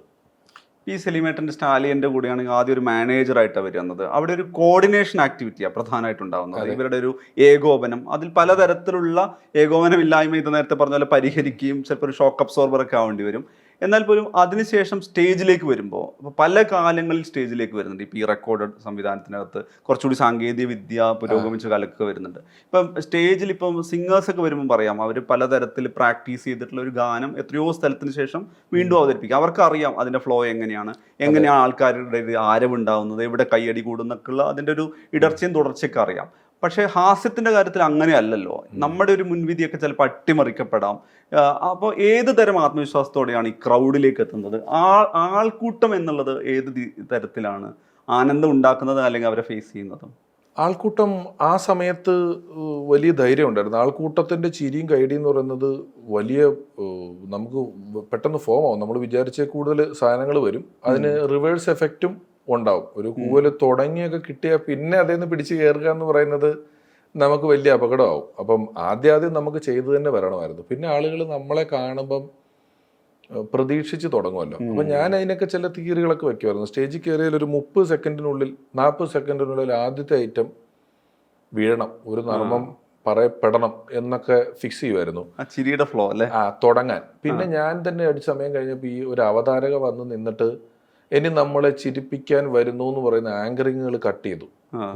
Speaker 3: ഈ സെലിമേട്ടന്റെ സ്റ്റാലിയന്റെ കൂടെയാണെങ്കിൽ ആദ്യം ഒരു മാനേജറായിട്ടാണ് വരുന്നത് അവിടെ ഒരു കോർഡിനേഷൻ ആക്ടിവിറ്റിയാണ് പ്രധാനമായിട്ടുണ്ടാവുന്നത്. ഇവരുടെ ഒരു ഏകോപനം. അതിൽ പലതരത്തിലുള്ള ഏകോപനമില്ലായ്മ ഇത് നേരത്തെ പറഞ്ഞ പോലെ പരിഹരിക്കുകയും ചിലപ്പോൾ ഒരു ഷോക്ക് അബ്സോർബറൊക്കെ ആവേണ്ടി വരും. എന്നാൽ പോലും അതിനുശേഷം സ്റ്റേജിലേക്ക് വരുമ്പോൾ ഇപ്പോൾ പല കാലങ്ങളിൽ സ്റ്റേജിലേക്ക് വരുന്നുണ്ട്. ഇപ്പോൾ ഈ റെക്കോർഡ് സംവിധാനത്തിനകത്ത് കുറച്ചുകൂടി സാങ്കേതിക വിദ്യ പുരോഗമിച്ച കാലൊക്കെ വരുന്നുണ്ട്. ഇപ്പം സ്റ്റേജിൽ ഇപ്പം സിംഗേഴ്സ് ഒക്കെ വരുമ്പോൾ പറയാം അവർ പലതരത്തിൽ പ്രാക്ടീസ് ചെയ്തിട്ടുള്ള ഒരു ഗാനം എത്രയോ സ്ഥലത്തിന് ശേഷം വീണ്ടും അവതരിപ്പിക്കും. അവർക്ക് അറിയാം അതിന്റെ ഫ്ലോ എങ്ങനെയാണ് എങ്ങനെയാണ് ആൾക്കാരുടെ ആരവുണ്ടാവുന്നത് എവിടെ കയ്യടി കൂടുന്നൊക്കെയുള്ള അതിന്റെ ഒരു ഇടർച്ചയും തുടർച്ചയൊക്കെ അറിയാം. പക്ഷേ ഹാസ്യത്തിന്റെ കാര്യത്തിൽ അങ്ങനെയല്ലോ നമ്മുടെ ഒരു മുൻവിധിയൊക്കെ ചിലപ്പോൾ അട്ടിമറിക്കപ്പെടാം. അപ്പോൾ ഏത് തരം ആത്മവിശ്വാസത്തോടെയാണ് ഈ ക്രൗഡിലേക്ക് എത്തുന്നത്? ആൾ ആൾക്കൂട്ടം എന്നുള്ളത് ഏത് തരത്തിലാണ്? ആനന്ദം ഉണ്ടാക്കുന്നത് അല്ലെങ്കിൽ അവരെ ഫേസ് ചെയ്യുന്നത്?
Speaker 2: ആൾക്കൂട്ടം ആ സമയത്ത് വലിയ ധൈര്യം ഉണ്ടായിരുന്നു. ആൾക്കൂട്ടത്തിന്റെ ചിരിയും കൈടിയും എന്ന് പറയുന്നത് വലിയ നമുക്ക് പെട്ടെന്ന് ഫോം ആവും. നമ്മൾ വിചാരിച്ച കൂടുതൽ സാധനങ്ങൾ വരും. അതിന് റിവേഴ്സ് എഫക്റ്റും ഉണ്ടാവും. ഒരു കൂവൽ തുടങ്ങിയൊക്കെ കിട്ടിയാൽ പിന്നെ അതിൽ നിന്ന് പിടിച്ച് കയറുക എന്ന് പറയുന്നത് നമുക്ക് വലിയ അപകടമാവും. അപ്പം ആദ്യം ആദ്യം നമുക്ക് ചെയ്തു തന്നെ വരണമായിരുന്നു. പിന്നെ ആളുകൾ നമ്മളെ കാണുമ്പം പ്രതീക്ഷിച്ച് തുടങ്ങുമല്ലോ. അപ്പം ഞാൻ അതിനൊക്കെ ചില തിയറികളൊക്കെ വെക്കുമായിരുന്നു. സ്റ്റേജിൽ കയറിയാൽ ഒരു മുപ്പത് സെക്കൻഡിനുള്ളിൽ നാൽപ്പത് സെക്കൻഡിനുള്ളിൽ ആദ്യത്തെ ഐറ്റം വീഴണം. ഒരു നർമ്മം പറയപ്പെടണം എന്നൊക്കെ ഫിക്സ് ചെയ്യുമായിരുന്നു.
Speaker 3: ചിരിയുടെ ഫ്ലോ അല്ലേ?
Speaker 2: ആ തുടങ്ങാൻ. പിന്നെ ഞാൻ തന്നെ ഒരു സമയം കഴിഞ്ഞപ്പോൾ ഈ ഒരു അവതാരക വന്ന് നിന്നിട്ട് ഇനി നമ്മളെ ചിരിപ്പിക്കാൻ വരുന്നു എന്ന് പറയുന്ന ആങ്കറിങ്ങുകൾ കട്ട് ചെയ്തു.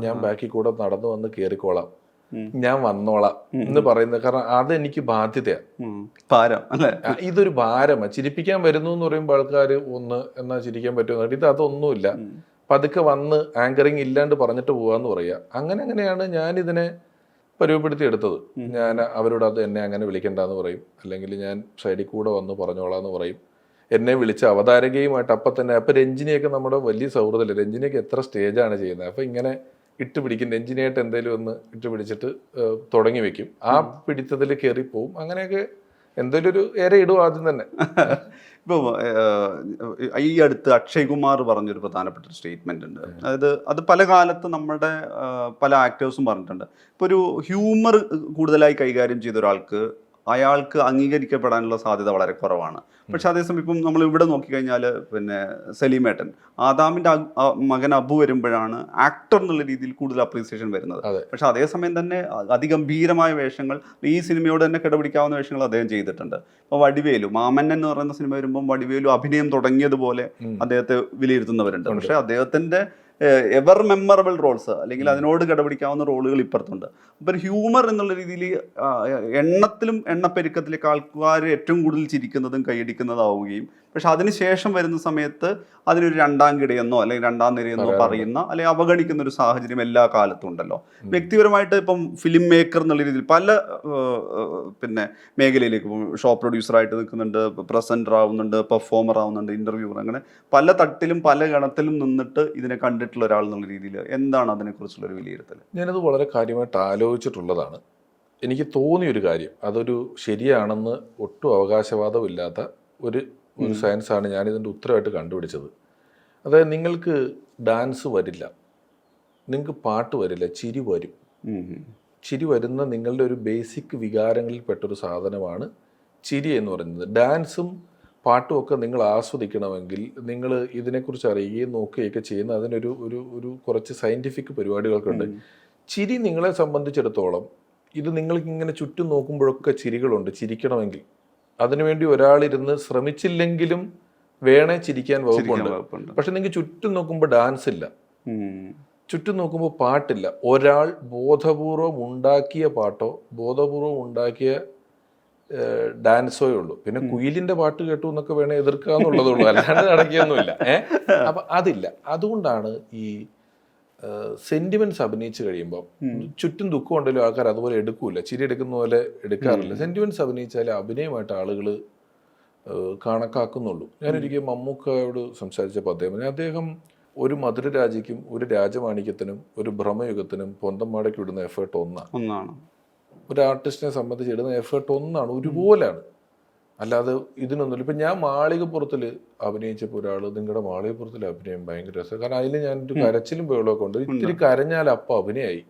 Speaker 2: ഞാൻ ബാക്കി കൂടെ നടന്നു വന്ന്
Speaker 3: കേറിക്കോളാം.
Speaker 2: ഞാൻ വന്നോളാം എന്ന് പറയുന്നത് കാരണം അതെനിക്ക് ബാധ്യതയാണ്.
Speaker 3: ഭാരം അല്ലേ?
Speaker 2: ഇതൊരു ഭാരമാണ് ചിരിപ്പിക്കാൻ വരുന്നു എന്ന് പറയുമ്പോൾ ആൾക്കാർ ഒന്ന് എന്നാ ചിരിക്കാൻ പറ്റുമെന്ന് ഇത് അതൊന്നുമില്ല. പതുക്കെ വന്ന് ആങ്കറിങ് ഇല്ലാണ്ട് പറഞ്ഞിട്ട് പോവാന്ന് പറയുക അങ്ങനെ അങ്ങനെയാണ് ഞാൻ ഇതിനെ പരുവപ്പെടുത്തി എടുത്തത് ഞാൻ അവരോട് അത് എന്നെ അങ്ങനെ വിളിക്കണ്ടെന്ന് പറയും. അല്ലെങ്കിൽ ഞാൻ സൈഡിൽ കൂടെ വന്ന് പറഞ്ഞോളാന്ന് പറയും. എന്നെ വിളിച്ച അവതാരകയുമായിട്ട് അപ്പം തന്നെ അപ്പം രഞ്ജിനിയൊക്കെ നമ്മുടെ വലിയ സൗഹൃദമല്ലേ? രഞ്ജിനിയൊക്കെ എത്ര സ്റ്റേജാണ് ചെയ്യുന്നത്? അപ്പം ഇങ്ങനെ ഇട്ട് പിടിക്കും. രഞ്ജിനിയായിട്ട് എന്തെങ്കിലും ഒന്ന് ഇട്ട് പിടിച്ചിട്ട് തുടങ്ങി വെക്കും. ആ പിടിത്തത്തിൽ കയറി പോവും. അങ്ങനെയൊക്കെ എന്തെങ്കിലും ഒരു ഏറെ ഇടും ആദ്യം തന്നെ. [LAUGHS]
Speaker 3: ഇപ്പോൾ ഈ അടുത്ത് അക്ഷയ് കുമാർ പറഞ്ഞൊരു പ്രധാനപ്പെട്ട ഒരു സ്റ്റേറ്റ്മെന്റ് ഉണ്ട്. അതായത് അത് പല കാലത്ത് നമ്മുടെ പല ആക്ടേഴ്സും പറഞ്ഞിട്ടുണ്ട്. ഇപ്പോൾ ഒരു ഹ്യൂമർ കൂടുതലായി കൈകാര്യം ചെയ്ത ഒരാൾക്ക് അയാൾക്ക് അംഗീകരിക്കപ്പെടാനുള്ള സാധ്യത വളരെ കുറവാണ്. പക്ഷെ അതേസമയം ഇപ്പം നമ്മൾ ഇവിടെ നോക്കിക്കഴിഞ്ഞാൽ പിന്നെ സലീമേട്ടൻ ആദാമിന്റെ മകൻ അബു വരുമ്പോഴാണ് ആക്ടർ എന്നുള്ള രീതിയിൽ കൂടുതൽ അപ്രീസിയേഷൻ വരുന്നത്. പക്ഷെ അതേസമയം തന്നെ അതിഗംഭീരമായ വേഷങ്ങൾ ഈ സിനിമയോട് തന്നെ കിടപിടിക്കാവുന്ന വേഷങ്ങൾ അദ്ദേഹം ചെയ്തിട്ടുണ്ട്. ഇപ്പോൾ വടിവേലു മാമൻ എന്ന് പറയുന്ന സിനിമ വരുമ്പോൾ വടിവേലു അഭിനയം തുടങ്ങിയതുപോലെ അദ്ദേഹത്തെ വിലയിരുത്തുന്നവരുണ്ട്. പക്ഷെ അദ്ദേഹത്തിന്റെ എവർ മെമ്മറബിൾ റോൾസ് അല്ലെങ്കിൽ അതിനോട് കടപിടിക്കാവുന്ന റോളുകൾ ഇപ്പുറത്തുണ്ട്. അപ്പം ഒരു ഹ്യൂമർ എന്നുള്ള രീതിയിൽ എണ്ണത്തിലും എണ്ണപ്പെരുക്കത്തിലേക്ക് ആൾക്കാർ ഏറ്റവും കൂടുതൽ ചിരിക്കുന്നതും കൈയടിക്കുന്നതാവുകയും പക്ഷെ അതിനുശേഷം വരുന്ന സമയത്ത് അതിനൊരു രണ്ടാം കിടയെന്നോ അല്ലെങ്കിൽ രണ്ടാം നിരയെന്നോ പറയുന്ന അല്ലെങ്കിൽ അവഗണിക്കുന്ന ഒരു സാഹചര്യം എല്ലാ കാലത്തും ഉണ്ടല്ലോ. വ്യക്തിപരമായിട്ട് ഇപ്പം ഫിലിം മേക്കർ എന്നുള്ള രീതിയിൽ പല പിന്നെ മേഖലയിലേക്ക് ഷോ പ്രൊഡ്യൂസറായിട്ട് നിൽക്കുന്നുണ്ട് പ്രസന്റർ ആവുന്നുണ്ട് പെർഫോമർ ആവുന്നുണ്ട് ഇന്റർവ്യൂവർ അങ്ങനെ പല തട്ടിലും പല ഗണത്തിലും നിന്നിട്ട് ഇതിനെ കണ്ടിട്ടുള്ള ഒരാൾ എന്നുള്ള രീതിയിൽ എന്താണ് അതിനെക്കുറിച്ചുള്ള ഒരു വിലയിരുത്തൽ
Speaker 2: ഞാനത് വളരെ കാര്യമായിട്ട് ആലോചിച്ചിട്ടുള്ളതാണ്. എനിക്ക് തോന്നിയൊരു കാര്യം അതൊരു ശരിയാണെന്ന് ഒട്ടും അവകാശവാദമില്ലാത്ത ഒരു ഒരു സയൻസാണ് ഞാനിതിന്റെ ഉത്തരമായിട്ട് കണ്ടുപിടിച്ചത്. അതായത് നിങ്ങൾക്ക് ഡാൻസ് വരില്ല. നിങ്ങൾക്ക് പാട്ട് വരില്ല ചിരി വരും. ചിരി വരുന്ന നിങ്ങളുടെ ഒരു ബേസിക് വികാരങ്ങളിൽ പെട്ടൊരു സാധനമാണ് ചിരി എന്ന് പറയുന്നത്. ഡാൻസും പാട്ടും ഒക്കെ നിങ്ങൾ ആസ്വദിക്കണമെങ്കിൽ നിങ്ങൾ ഇതിനെക്കുറിച്ച് അറിയുകയും നോക്കുകയൊക്കെ ചെയ്യുന്ന അതിനൊരു ഒരു ഒരു കുറച്ച് സയന്റിഫിക് പരിപാടികൾക്കുണ്ട്. ചിരി നിങ്ങളെ സംബന്ധിച്ചിടത്തോളം ഇത് നിങ്ങൾക്ക് ഇങ്ങനെ ചുറ്റും നോക്കുമ്പോഴൊക്കെ ചിരികളുണ്ട്. ചിരിക്കണമെങ്കിൽ അതിനുവേണ്ടി ഒരാളിരുന്ന് ശ്രമിച്ചില്ലെങ്കിലും വേണേ ചിരിക്കാൻ വകുപ്പുണ്ട്. പക്ഷെ നിങ്ങൾക്ക് ചുറ്റും നോക്കുമ്പോൾ ഡാൻസ് ഇല്ല. ചുറ്റും നോക്കുമ്പോൾ പാട്ടില്ല. ഒരാൾ ബോധപൂർവം ഉണ്ടാക്കിയ പാട്ടോ ബോധപൂർവം ഉണ്ടാക്കിയ ഡാൻസോ ഡാൻസോയേ ഉള്ളൂ. പിന്നെ കുയിലിന്റെ പാട്ട് കേട്ടു എന്നൊക്കെ വേണേ എതിർക്കാന്നുള്ളതുള്ളൂ. അല്ലാണ്ട് നടക്കിയൊന്നുമില്ല. ഏഹ് [LAUGHS] അപ്പൊ അതില്ല. അതുകൊണ്ടാണ് ഈ സെന്റിമെന്റ്സ് അഭിനയിച്ചു കഴിയുമ്പോൾ ചുറ്റും ദുഃഖം ഉണ്ടല്ലോ ആൾക്കാർ അതുപോലെ എടുക്കൂല. ചിരി എടുക്കുന്ന പോലെ എടുക്കാറില്ല. സെന്റിമെന്റ്സ് അഭിനയിച്ചാൽ അഭിനയമായിട്ട് ആളുകൾ കണക്കാക്കുന്നുള്ളൂ. ഞാനൊരിക്കലും മമ്മൂക്കയോട് സംസാരിച്ചപ്പോൾ അദ്ദേഹം അദ്ദേഹം ഒരു മധുരരാജിക്കും ഒരു രാജമാണിക്യത്തിനും ഒരു ഭ്രമയുഗത്തിനും പൊന്തമാടയ്ക്ക് ഇടുന്ന എഫേർട്ട് ഒന്നാണ്.
Speaker 3: ഒന്നാണ്.
Speaker 2: ഒരു ആർട്ടിസ്റ്റിനെ സംബന്ധിച്ച് ഇടുന്ന എഫേർട്ട് ഒന്നാണ്. ഒരുപോലെയാണ്. അല്ലാതെ ഇതിനൊന്നുമില്ല. ഇപ്പം ഞാൻ മാളികപ്പുറത്തിൽ അഭിനയിച്ചപ്പോൾ ഒരാൾ നിങ്ങളുടെ മാളികപ്പുറത്തിൽ അഭിനയം ഭയങ്കര രസം കാരണം അതിൽ ഞാൻ ഒരു കരച്ചിലും ബഹളമൊക്കെ ഉണ്ട്. ഇത്തിരി കരഞ്ഞാൽ അപ്പം അഭിനയായി.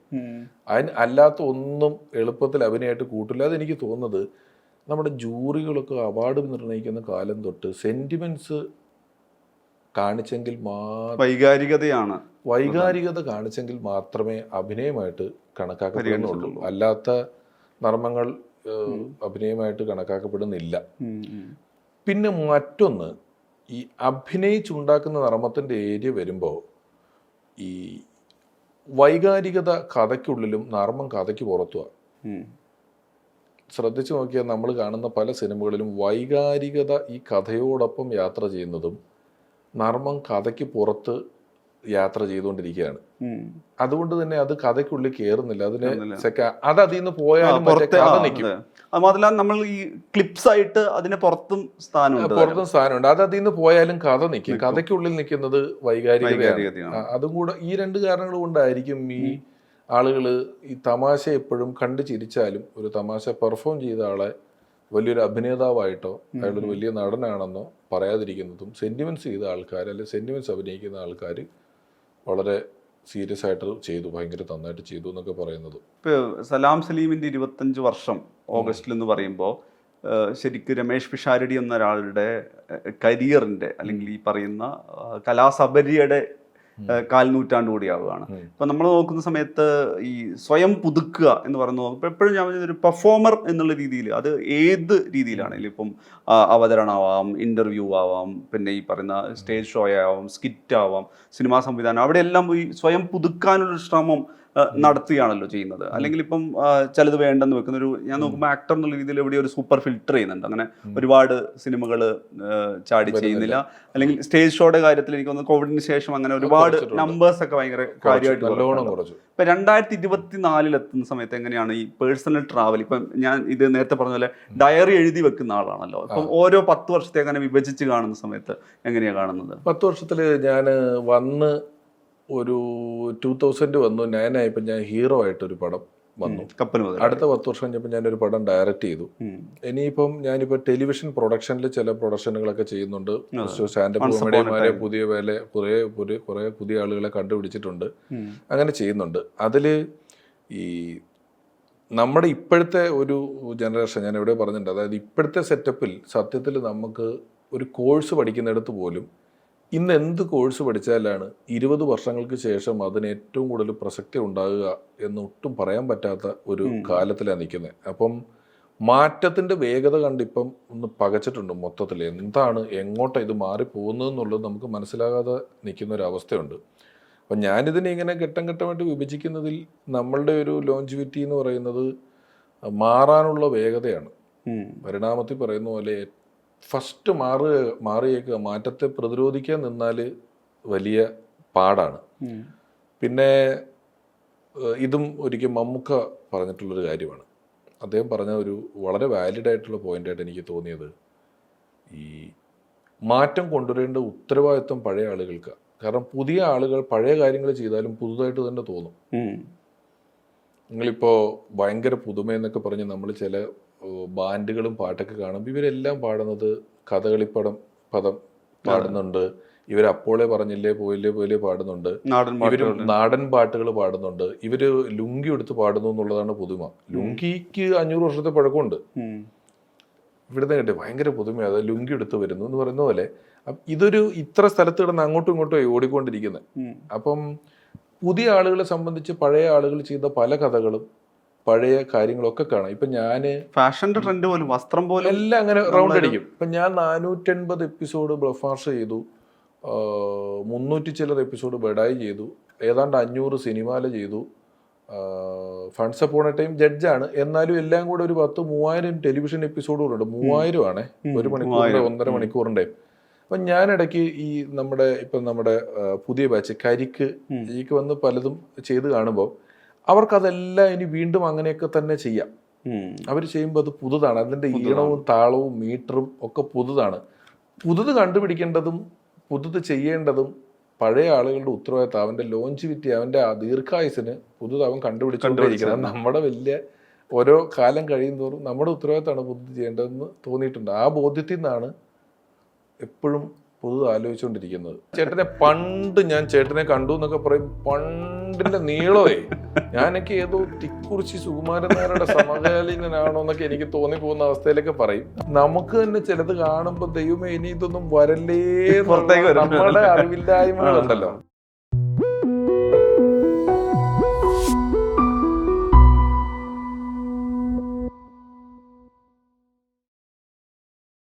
Speaker 2: അതിന് അല്ലാത്ത ഒന്നും എളുപ്പത്തിൽ അഭിനയമായിട്ട് കൂട്ടില്ല. അതെനിക്ക് തോന്നുന്നത് നമ്മുടെ ജൂറികളൊക്കെ അവാർഡ് നിർണയിക്കുന്ന കാലം തൊട്ട് സെന്റിമെന്റ്സ് കാണിച്ചെങ്കിൽ മാത്രം
Speaker 3: വൈകാരികതയാണ്.
Speaker 2: വൈകാരികത കാണിച്ചെങ്കിൽ മാത്രമേ അഭിനയമായിട്ട് കണക്കാക്കപ്പെടുന്നുള്ളൂ. അല്ലാത്ത നർമ്മങ്ങൾ അഭിനയമായിട്ട് കണക്കാക്കപ്പെടുന്നില്ല. പിന്നെ മറ്റൊന്ന് ഈ അഭിനയിച്ചുണ്ടാക്കുന്ന നർമ്മത്തിന്റെ ഏരിയ വരുമ്പോൾ ഈ വൈകാരികത കഥയ്ക്കുള്ളിലും നർമ്മം കഥയ്ക്ക് പുറത്തുമാണ് ശ്രദ്ധിച്ചു നോക്കിയാൽ നമ്മൾ കാണുന്ന പല സിനിമകളിലും വൈകാരികത ഈ കഥയോടൊപ്പം യാത്ര ചെയ്യുന്നതും നർമ്മം കഥയ്ക്ക് പുറത്ത് യാത്ര ചെയ്തുകൊണ്ടിരിക്കുകയാണ്. അതുകൊണ്ട് തന്നെ അത് കഥയ്ക്കുള്ളിൽ കയറുന്നില്ല അതിന് അത് അതിൽ നിന്ന് പോയാലും കഥ നിൽക്കും
Speaker 3: മാത്രമല്ല നമ്മൾ ഈ ക്ലിപ്സ് ആയിട്ട് അതിന് പുറത്തും സ്ഥാനമുണ്ട്
Speaker 2: പുറത്തും സ്ഥാനമുണ്ട് അത് അതിൽ നിന്ന് പോയാലും കഥ നിൽക്കും കഥയ്ക്കുള്ളിൽ നിൽക്കുന്നത് വൈകാരികതയാണ് അതും കൂടെ ഈ രണ്ട് കാരണങ്ങൾ കൊണ്ടായിരിക്കും ഈ ആളുകൾ ഈ തമാശ എപ്പോഴും കണ്ടു ചിരിച്ചാലും ഒരു തമാശ പെർഫോം ചെയ്ത ആളെ വലിയൊരു അഭിനേതാവായിട്ടോ അയാളൊരു വലിയ നടനാണെന്നോ പറയാതിരിക്കുന്നതും സെന്റിമെന്റ്സ് ചെയ്ത ആൾക്കാർ അല്ലെങ്കിൽ സെന്റിമെന്റ്സ് അഭിനയിക്കുന്ന ആൾക്കാർ വളരെ സീരിയസ് ആയിട്ട് ചെയ്തു ഭയങ്കര നന്നായിട്ട് ചെയ്തു എന്നൊക്കെ പറയുന്നത്.
Speaker 3: ഇപ്പൊ സലാം സലീമിന്റെ ഇരുപത്തഞ്ച് വർഷം ഓഗസ്റ്റിൽ എന്ന് പറയുമ്പോൾ ശരിക്കും രമേഷ് പിഷാരടി എന്ന ഒരാളുടെ കരിയറിന്റെ അല്ലെങ്കിൽ ഈ പറയുന്ന കലാസബരിയുടെ ആ, കാൽനൂറ്റാണ്ട് കൂടിയാവുകയാണ് ഇപ്പൊ നമ്മൾ നോക്കുന്ന സമയത്ത് ഈ സ്വയം പുതുക്കുക എന്ന് പറയുന്നത് ഇപ്പൊ എപ്പോഴും ഞാൻ ഒരു പെർഫോമർ എന്നുള്ള രീതിയിൽ അത് ഏത് രീതിയിലാണെങ്കിലും ഇപ്പം അവതരണമാവാം ഇന്റർവ്യൂ ആവാം പിന്നെ ഈ പറയുന്ന സ്റ്റേജ് ഷോ ആവാം സ്കിറ്റ് ആവാം സിനിമാ സംവിധാനം അവിടെയെല്ലാം ഈ സ്വയം പുതുക്കാനുള്ള ശ്രമം നടത്തുകയാണല്ലോ ചെയ്യുന്നത്. അല്ലെങ്കിൽ ഇപ്പം ചിലത് വേണ്ടെന്ന് വെക്കുന്ന ഒരു ഞാൻ നോക്കുമ്പോൾ ആക്ടർ എന്നുള്ള രീതിയിൽ എവിടെ ഒരു സൂപ്പർ ഫിൽട്ടർ ചെയ്യുന്നുണ്ട്. അങ്ങനെ ഒരുപാട് സിനിമകൾ ചാടി ചെയ്യുന്നില്ല. അല്ലെങ്കിൽ സ്റ്റേജ് ഷോയുടെ കാര്യത്തിൽ എനിക്ക് തോന്നുന്നു കോവിഡിന് ശേഷം അങ്ങനെ ഒരുപാട് നമ്പേഴ്സ് ഒക്കെ ഭയങ്കര കാര്യമായിട്ട് ഇപ്പൊ രണ്ടായിരത്തി ഇരുപത്തിനാലിൽ എത്തുന്ന സമയത്ത് എങ്ങനെയാണ് ഈ പേഴ്സണൽ ട്രാവൽ ഇപ്പം ഞാൻ ഇത് നേരത്തെ പറഞ്ഞ പോലെ ഡയറി എഴുതി വെക്കുന്ന ആളാണല്ലോ. അപ്പം ഓരോ പത്ത് വർഷത്തെ അങ്ങനെ വിഭജിച്ച് കാണുന്ന സമയത്ത് എങ്ങനെയാണ് കാണുന്നത്?
Speaker 2: പത്ത് വർഷത്തിൽ ഞാൻ വന്ന് ഒരു ടൂ തൗസൻഡ് വന്നു. നയനായപ്പോൾ ഞാൻ ഹീറോ ആയിട്ടൊരു പടം വന്നു.
Speaker 3: കപ്പൽ
Speaker 2: അടുത്ത പത്ത് വർഷം കഴിഞ്ഞപ്പോൾ ഞാനൊരു പടം ഡയറക്റ്റ് ചെയ്തു. ഇനിയിപ്പം ഞാനിപ്പോൾ ടെലിവിഷൻ പ്രൊഡക്ഷനിൽ ചില പ്രൊഡക്ഷനുകളൊക്കെ ചെയ്യുന്നുണ്ട്. സ്റ്റാൻഡപ്പ് കോമഡിമാരെ പുതിയ വേല കുറേ പുതിയ കുറേ പുതിയ ആളുകളെ കണ്ടുപിടിച്ചിട്ടുണ്ട്. അങ്ങനെ ചെയ്യുന്നുണ്ട്. അതിൽ ഈ നമ്മുടെ ഇപ്പോഴത്തെ ഒരു ജനറേഷൻ ഞാൻ എവിടെ പറഞ്ഞിട്ടുണ്ട്. അതായത് ഇപ്പോഴത്തെ സെറ്റപ്പിൽ സത്യത്തിൽ നമുക്ക് ഒരു കോഴ്സ് പഠിക്കുന്നിടത്ത് പോലും ഇന്ന് എന്ത് കോഴ്സ് പഠിച്ചാലാണ് ഇരുപത് വർഷങ്ങൾക്ക് ശേഷം അതിന് ഏറ്റവും കൂടുതൽ പ്രസക്തി ഉണ്ടാകുക എന്ന് ഒട്ടും പറയാൻ പറ്റാത്ത ഒരു കാലത്തിലാണ് നിൽക്കുന്നത് അപ്പം മാറ്റത്തിന്റെ വേഗത കണ്ടിപ്പം ഒന്ന് പകച്ചിട്ടുണ്ട് മൊത്തത്തിൽ എന്താണ് എങ്ങോട്ടാണ് ഇത് മാറിപ്പോകുന്നതെന്നുള്ളത് നമുക്ക് മനസ്സിലാകാതെ നിൽക്കുന്ന ഒരു അവസ്ഥയുണ്ട്. അപ്പം ഞാനിതിനെ ഇങ്ങനെ ഘട്ടം ഘട്ടമായിട്ട് വിഭജിക്കുന്നതിൽ നമ്മളുടെ ഒരു ലോഞ്ചിവിറ്റി എന്ന് പറയുന്നത് മാറാനുള്ള വേഗതയാണ്. പരിണാമത്തിൽ പറയുന്ന പോലെ ഫസ്റ്റ് മാറുക മാറിയേക്കുക മാറ്റത്തെ പ്രതിരോധിക്കാൻ നിന്നാൽ വലിയ പാടാണ്. പിന്നെ ഇതും ഒരിക്കൽ മമ്മൂക്ക പറഞ്ഞിട്ടുള്ളൊരു കാര്യമാണ് അദ്ദേഹം പറഞ്ഞ ഒരു വളരെ വാലിഡ് ആയിട്ടുള്ള പോയിന്റായിട്ട് എനിക്ക് തോന്നിയത് ഈ മാറ്റം കൊണ്ടുവരേണ്ട ഉത്തരവാദിത്വം പഴയ ആളുകൾക്ക് കാരണം പുതിയ ആളുകൾ പഴയ കാര്യങ്ങൾ ചെയ്താലും പുതുതായിട്ട് തന്നെ തോന്നും. നിങ്ങളിപ്പോൾ ഭയങ്കര പുതുമയെന്നൊക്കെ പറഞ്ഞ് നമ്മൾ ചില ബാൻഡുകളും പാട്ടൊക്കെ കാണുമ്പോൾ ഇവരെല്ലാം പാടുന്നത് കഥകളിപ്പടം പദം പാടുന്നുണ്ട്. ഇവർ അപ്പോളെ പറഞ്ഞില്ലേ പോയില്ലേ പോയില്ലേ പാടുന്നുണ്ട്.
Speaker 3: ഇവർ
Speaker 2: നാടൻ പാട്ടുകൾ പാടുന്നുണ്ട്. ഇവർ ലുങ്കി എടുത്ത് പാടുന്നു എന്നുള്ളതാണ് പുതുമ. ലുങ്കിക്ക് അഞ്ഞൂറ് വർഷത്തെ പഴക്കമുണ്ട്. ഇവിടുന്ന് കേട്ടെ ഭയങ്കര പുതുമയാണ് അത് ലുങ്കി എടുത്ത് വരുന്നു എന്ന് പറയുന്ന പോലെ ഇതൊരു ഇത്ര സ്ഥലത്ത് കിടന്ന് അങ്ങോട്ടും ഇങ്ങോട്ടും ഓടിക്കൊണ്ടിരിക്കുന്നത് അപ്പം പുതിയ ആളുകളെ സംബന്ധിച്ച് പഴയ ആളുകൾ ചെയ്ത പല കഥകളും പഴയ കാര്യങ്ങളൊക്കെ കാണാം. ഇപ്പൊ ഞാൻ
Speaker 3: ഫാഷന്റെ ട്രെൻഡ് പോലും വസ്ത്രം പോലും
Speaker 2: എല്ലാം അങ്ങനെ റൗണ്ട് അടിക്കും. ഇപ്പൊ ഞാൻ നാനൂറ്റൻപത് എപ്പിസോഡ് ബ്ലഫാർഷ് ചെയ്തു. മുന്നൂറ്റി ചില്ലർ എപ്പിസോഡ് ബെഡായി ചെയ്തു. ഏതാണ്ട് അഞ്ഞൂറ് സിനിമാല ചെയ്തു. ഫണ്ട്സ് അപ്പോൺ എ ടൈം ജഡ്ജാണ് എന്നാലും എല്ലാം കൂടെ ഒരു പത്ത് മൂവായിരം ടെലിവിഷൻ എപ്പിസോഡുകളുണ്ട് മൂവായിരം ആണ്. ഒരു മണിക്കൂറിന്റെ. ഒന്നര മണിക്കൂറിന്റെ അപ്പം ഞാനിടയ്ക്ക് ഈ നമ്മുടെ ഇപ്പം നമ്മുടെ പുതിയ ബാച്ച് കരിക്ക്. ഈക്ക് വന്ന് പലതും ചെയ്ത് കാണുമ്പോൾ അവർക്കതെല്ലാം ഇനി വീണ്ടും അങ്ങനെയൊക്കെ തന്നെ ചെയ്യാം. അവർ ചെയ്യുമ്പോൾ അത് പുതുതാണ്. അതിന്റെ ഈണവും താളവും മീറ്ററും ഒക്കെ പുതുതാണ്. പുതുത് കണ്ടുപിടിക്കേണ്ടതും പുതുത് ചെയ്യേണ്ടതും പഴയ ആളുകളുടെ ഉത്തരവാദിത്തം അവന്റെ ലോഞ്ചിവിറ്റി അവന്റെ ആ ദീർഘായുസിന് പുതുത് അവൻ കണ്ടുപിടിച്ചുകൊണ്ടിരിക്കുന്നത് നമ്മുടെ വലിയ ഓരോ കാലം കഴിയുന്തോറും നമ്മുടെ ഉത്തരവാദിത്തമാണ് പുതുത് ചെയ്യേണ്ടതെന്ന് തോന്നിയിട്ടുണ്ട്. ആ ബോധ്യത്തിൽ നിന്നാണ് എപ്പോഴും പുതുത് ആലോചിച്ചുകൊണ്ടിരിക്കുന്നത് ചേട്ടനെ പണ്ട് ഞാൻ ചേട്ടനെ കണ്ടു എന്നൊക്കെ പറയും പണ്ടിന്റെ നീളമേ ഞാനൊക്കെ ഏതോ തിക്കുറിച്ചി സുകുമാരൻ നായരുടെ സമകാലീനനാണോ എന്നൊക്കെ എനിക്ക് തോന്നി പോകുന്ന അവസ്ഥയിലൊക്കെ പറയും. നമുക്ക് തന്നെ ചിലത് കാണുമ്പോൾ ദൈവമേ ഇനി ഇതൊന്നും വരല്ലേ. നമ്മുടെ അറിവില്ലായ്മകളുണ്ടല്ലോ.